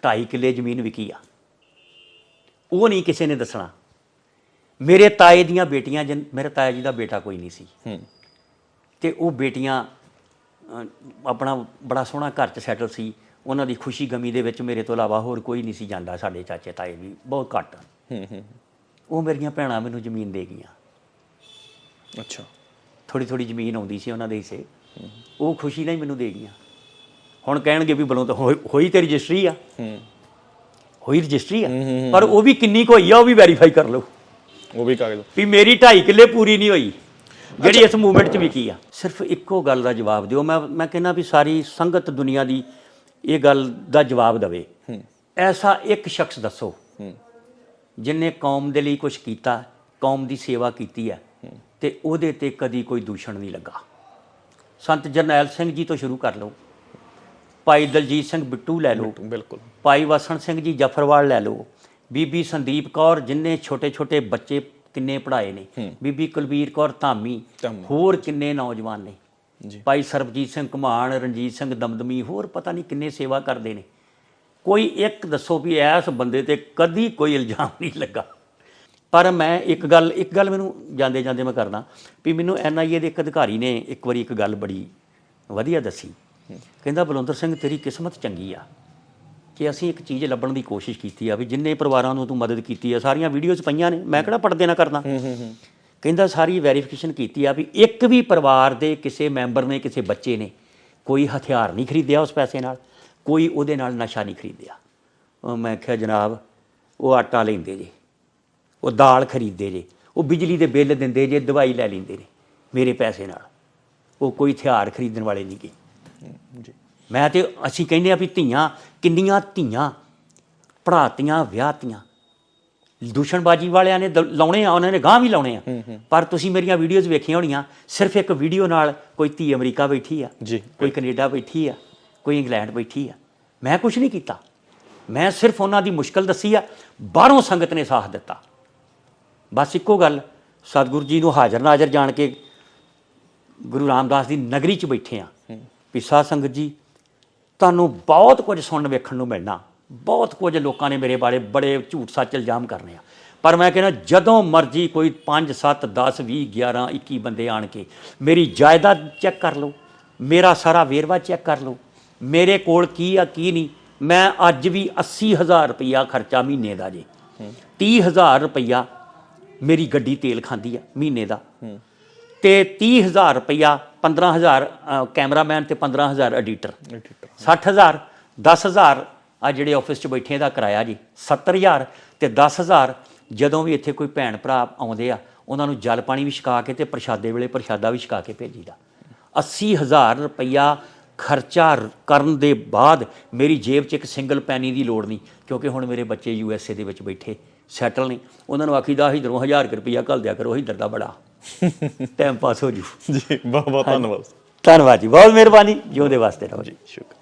2.5 ਕਿੱਲੇ ਜ਼ਮੀਨ ਵਿਕੀ ਆ। ਉਹ ਨਹੀਂ ਕਿਸੇ ਨੇ ਦੱਸਣਾ। ਮੇਰੇ ਤਾਏ ਦੀਆਂ ਬੇਟੀਆਂ ਜਿਨ- ਮੇਰੇ ਤਾਇਆ ਜੀ ਦਾ ਬੇਟਾ ਕੋਈ ਨਹੀਂ ਸੀ। ਹੂੰ। ਤੇ ਉਹ ਬੇਟੀਆਂ ਆਪਣਾ ਬੜਾ ਸੋਹਣਾ ਘਰ 'ਚ ਸੈਟਲ ਸੀ। ਉਹਨਾਂ ਦੀ ਖੁਸ਼ੀ ਗਮੀ ਦੇ ਵਿੱਚ ਮੇਰੇ ਤੋਂ ਇਲਾਵਾ ਹੋਰ ਕੋਈ ਨਹੀਂ ਸੀ ਜਾਂਦਾ ਸਾਡੇ ਚਾਚੇ ਤਾਏ ਵੀ ਬਹੁਤ ਘੱਟ। ਹੂੰ ਹੂੰ। ਉਹ ਮੇਰੀਆਂ ਭੈਣਾਂ ਮੈਨੂੰ ਜ਼ਮੀਨ ਦੇ ਗਈਆਂ। ਅੱਛਾ। ਥੋੜੀ ਥੋੜੀ ਜ਼ਮੀਨ ਆਉਂਦੀ ਸੀ ਉਹਨਾਂ ਦੇ ਹਿੱਸੇ। ਉਹ ਖੁਸ਼ੀ ਨਾਲ ਹੀ ਮੈਨੂੰ ਦੇ ਗਈਆਂ। ਹੁਣ ਕਹਿਣਗੇ ਵੀ ਬਲੋਂ ਤਾਂ ਹੋਈ- ਤੇ ਰਜਿਸਟਰੀ ਆ। ਹੂੰ। ਹੋਈ ਰਜਿਸਟਰੀ ਆ। ਪਰ ਉਹ ਵੀ ਕਿੰਨੀ ਕੁ ਹੋਈ ਆ ਉਹ ਵੀ ਵੈਰੀਫਾਈ ਕਰ ਲਓ। ਉਹ ਵੀ ਕਾਗਜ਼ ਵੀ ਮੇਰੀ 2.5 ਕਿੱਲੇ ਪੂਰੀ ਨਹੀਂ ਹੋਈ। ਜਿਹੜੀ ਇਸ ਮੂਵਮੈਂਟ 'ਚ ਵਿਕੀ ਆ। ਸਿਰਫ ਇੱਕੋ ਗੱਲ ਦਾ ਜਵਾਬ ਦਿਓ। ਮੈਂ ਮੈਂ ਕਹਿੰਦਾ ਵੀ ਸਾਰੀ ਸੰਗਤ ਦੁਨੀਆ ਦੀ ਇਹ ਗੱਲ ਦਾ ਜਵਾਬ ਦੇਵੇ। ਐਸਾ ਇੱਕ ਸ਼ਖਸ ਦੱਸੋ। ਹੂੰ। ਜਿਨੇ ਕੌਮ ਦੇ ਲਈ ਕੁਝ ਕੀਤਾ ਕੌਮ ਦੀ ਸੇਵਾ ਕੀਤੀ ਹੈ ਤੇ ਉਹਦੇ ਤੇ ਕਦੀ ਕੋਈ ਦੂਸ਼ਣ ਨਹੀਂ ਲੱਗਾ। ਸੰਤ ਜਰਨੈਲ ਸਿੰਘ ਜੀ ਤੋਂ ਸ਼ੁਰੂ ਕਰ ਲਓ। ਭਾਈ ਦਲਜੀਤ ਸਿੰਘ ਬਿੱਟੂ ਲੈ ਲਓ। ਬਿਲਕੁਲ। ਭਾਈ ਵਸਣ ਸਿੰਘ ਜੀ ਜਫਰਵਾਲ ਲੈ ਲਓ। ਬੀਬੀ ਸੰਦੀਪ ਕੌਰ ਜਿਨਨੇ ਛੋਟੇ ਛੋਟੇ ਬੱਚੇ ਕਿੰਨੇ ਪੜ੍ਹਾਏ ਨੇ। ਬੀਬੀ ਕੁਲਬੀਰ ਕੌਰ ਧਾਮੀ। ਹੋਰ ਕਿੰਨੇ ਨੌਜਵਾਨ ਨੇ। ਜੀ। ਭਾਈ ਸਰਬਜੀਤ ਸਿੰਘ ਘੁਮਾਣ ਰਣਜੀਤ ਸਿੰਘ ਦਮਦਮੀ ਹੋਰ ਪਤਾ ਨਹੀਂ ਕਿੰਨੇ ਸੇਵਾ ਕਰਦੇ ਨੇ। ਕੋਈ ਇੱਕ ਦੱਸੋ ਵੀ ਐਸ ਬੰਦੇ ਤੇ ਕਦੀ ਕੋਈ ਇਲਜ਼ਾਮ ਨਹੀਂ ਲੱਗਾ। ਪਰ ਮੈਂ ਇੱਕ ਗੱਲ ਇੱਕ ਗੱਲ ਮੈਨੂੰ ਜਾਂਦੇ ਜਾਂਦੇ ਮੈਂ ਕਰਦਾ ਵੀ ਮੈਨੂੰ ਐਨਆਈਏ ਦੇ ਇੱਕ ਅਧਿਕਾਰੀ ਨੇ ਇੱਕ ਵਾਰੀ ਇੱਕ ਗੱਲ ਬੜੀ ਵਧੀਆ ਦੱਸੀ। ਕਹਿੰਦਾ ਬਲਵੰਦਰ ਸਿੰਘ ਤੇਰੀ ਕਿਸਮਤ ਚੰਗੀ ਆ ਕਿ ਅਸੀਂ ਇੱਕ ਚੀਜ਼ ਲੱਭਣ ਦੀ ਕੋਸ਼ਿਸ਼ ਕੀਤੀ ਆ ਵੀ ਜਿੰਨੇ ਪਰਿਵਾਰਾਂ ਨੂੰ ਤੂੰ ਮਦਦ ਕੀਤੀ ਆ ਸਾਰੀਆਂ ਵੀਡੀਓਜ਼ ਪਈਆਂ ਨੇ ਮੈਂ ਕਿਹੜਾ ਪੜਦੇ ਨਾ ਕਰਦਾ? ਕਹਿੰਦਾ ਸਾਰੀ ਵੈਰੀਫਿਕੇਸ਼ਨ ਕੀਤੀ ਆ ਵੀ ਇੱਕ ਵੀ ਪਰਿਵਾਰ ਦੇ ਕਿਸੇ ਮੈਂਬਰ ਨੇ ਕਿਸੇ ਬੱਚੇ ਨੇ ਕੋਈ ਹਥਿਆਰ ਨਹੀਂ ਖਰੀਦਿਆ ਉਸ ਪੈਸੇ ਨਾਲ ਕੋਈ ਉਹਦੇ ਨਾਲ ਨਸ਼ਾ ਨਹੀਂ ਖਰੀਦਿਆ। ਮੈਂ ਕਿਹਾ ਜਨਾਬ ਉਹ ਆਟਾ ਲੈਂਦੇ ਜੇ। ਉਹ ਦਾਲ ਖਰੀਦਦੇ ਜੇ ਉਹ ਬਿਜਲੀ ਦੇ ਬਿੱਲ ਦਿੰਦੇ ਜੇ ਦਵਾਈ ਲੈ ਲੈਂਦੇ ਨੇ ਮੇਰੇ ਪੈਸੇ ਨਾਲ। ਉਹ ਕੋਈ ਹਥਿਆਰ ਖਰੀਦਣ ਵਾਲੇ ਨਹੀਂ ਗੇ ਜੀ। ਮੈਂ ਤੇ ਅਸੀਂ ਕਹਿੰਦੇ ਆ ਵੀ ਧੀਆਂ ਕਿੰਨੀਆਂ ਧੀਆਂ ਪੜਾਤੀਆਂ ਵਿਆਹਤੀਆਂ। ਦੂਸ਼ਣਬਾਜੀ ਵਾਲਿਆਂ ਨੇ ਲਾਉਣੇ ਆ ਉਹਨਾਂ ਨੇ ਗਾਂ ਵੀ ਲਾਉਣੇ ਆ। ਪਰ ਤੁਸੀਂ ਮੇਰੀਆਂ ਵੀਡੀਓਜ਼ ਵੇਖੀਆਂ ਹੋਣੀਆਂ ਸਿਰਫ ਇੱਕ ਵੀਡੀਓ ਨਾਲ ਕੋਈ ਧੀ ਅਮਰੀਕਾ ਬੈਠੀ ਆ। ਕੋਈ ਕੈਨੇਡਾ ਬੈਠੀ ਆ ਕੋਈ ਇੰਗਲੈਂਡ ਬੈਠੀ ਆ। ਮੈਂ ਕੁਝ ਨਹੀਂ ਕੀਤਾ। ਮੈਂ ਸਿਰਫ ਉਹਨਾਂ ਦੀ ਮੁਸ਼ਕਲ ਦੱਸੀ ਆ ਬਾਹਰੋਂ ਸੰਗਤ ਨੇ ਸਾਥ ਦਿੱਤਾ। ਬਸ ਇੱਕੋ ਗੱਲ ਸਤਿਗੁਰੂ ਜੀ ਨੂੰ ਹਾਜ਼ਰ ਨਾਜ਼ਰ ਜਾਣ ਕੇ ਗੁਰੂ ਰਾਮਦਾਸ ਦੀ ਨਗਰੀ 'ਚ ਬੈਠੇ ਆ। ਵੀ ਸਾਧ ਸੰਗਤ ਜੀ ਤੁਹਾਨੂੰ ਬਹੁਤ ਕੁਝ ਸੁਣਨ ਵੇਖਣ ਨੂੰ ਮਿਲਣਾ। ਬਹੁਤ ਕੁਝ ਲੋਕਾਂ ਨੇ ਮੇਰੇ ਬਾਰੇ ਬੜੇ ਝੂਠ ਸੱਚ ਇਲਜ਼ਾਮ ਕਰਨੇ ਆ। ਪਰ ਮੈਂ ਕਹਿੰਦਾ ਜਦੋਂ ਮਰਜ਼ੀ ਕੋਈ 5 7 10 20 11 21 ਬੰਦੇ ਆਣ ਕੇ ਮੇਰੀ ਜਾਇਦਾਦ ਚੈੱਕ ਕਰ ਲਓ ਮੇਰਾ ਸਾਰਾ ਵੇਰਵਾ ਚੈੱਕ ਕਰ ਲਓ ਮੇਰੇ ਕੋਲ ਕੀ ਆ ਕੀ ਨਹੀਂ ਮੈਂ ਅੱਜ ਵੀ 80000 ਰੁਪਇਆ ਖਰਚਾ ਮਹੀਨੇ ਦਾ ਜੇ। 30000 ਰੁਪਇਆ ਮੇਰੀ ਗੱਡੀ ਤੇਲ ਖਾਂਦੀ ਆ ਮਹੀਨੇ ਦਾ। ਤੇ 30000 ਰੁਪਇਆ 15000 ਅ, ਕੈਮਰਾਮੈਨ ਤੇ 15000 ਐਡੀਟਰ। 60000 10000 ਆ ਜਿਹੜੇ ਆਫਿਸ 'ਚ ਬੈਠੇ ਦਾ ਕਿਰਾਇਆ ਜੀ। 70000 ਤੇ 10000 ਜਦੋਂ ਵੀ ਇੱਥੇ ਕੋਈ ਭੈਣ ਭਰਾ ਆਉਂਦੇ ਆ ਉਹਨਾਂ ਨੂੰ ਜਲ ਪਾਣੀ ਵੀ ਛਕਾ ਕੇ ਤੇ ਪ੍ਰਸ਼ਾਦੇ ਵੇਲੇ ਪ੍ਰਸ਼ਾਦਾ ਵੀ ਛਕਾ ਕੇ ਭੇਜੀਦਾ। 80000 ਰੁਪਇਆ ਖਰਚਾ ਕਰਨ ਦੇ ਬਾਅਦ ਮੇਰੀ ਜੇਬ 'ਚ ਇੱਕ ਸਿੰਗਲ ਪੈਨੀ ਦੀ ਲੋੜ ਨਹੀਂ ਕਿਉਂਕਿ ਹੁਣ ਮੇਰੇ ਬੱਚੇ ਯੂ ਐਸ ਏ ਦੇ ਵਿੱਚ ਬੈਠੇ। ਸੈਟਲ ਨੇ ਉਹਨਾਂ ਨੂੰ ਆਖੀਦਾ ਇਧਰੋਂ 1000 ਰੁਪਇਆ ਘੱਲ ਦਿਆ ਕਰੋ ਇਧਰ ਦਾ ਬੜਾ। ਟਾਈਮ ਪਾਸ ਹੋ ਜੂ। ਜੀ ਬਹੁਤ ਬਹੁਤ ਧੰਨਵਾਦ। ਧੰਨਵਾਦ ਜੀ ਬਹੁਤ ਮਿਹਰਬਾਨੀ। ਜਿਉਂਦੇ ਵਾਸਤੇ ਰਹੋ ਜੀ। ਜੀ ਸ਼ੁਕਰ।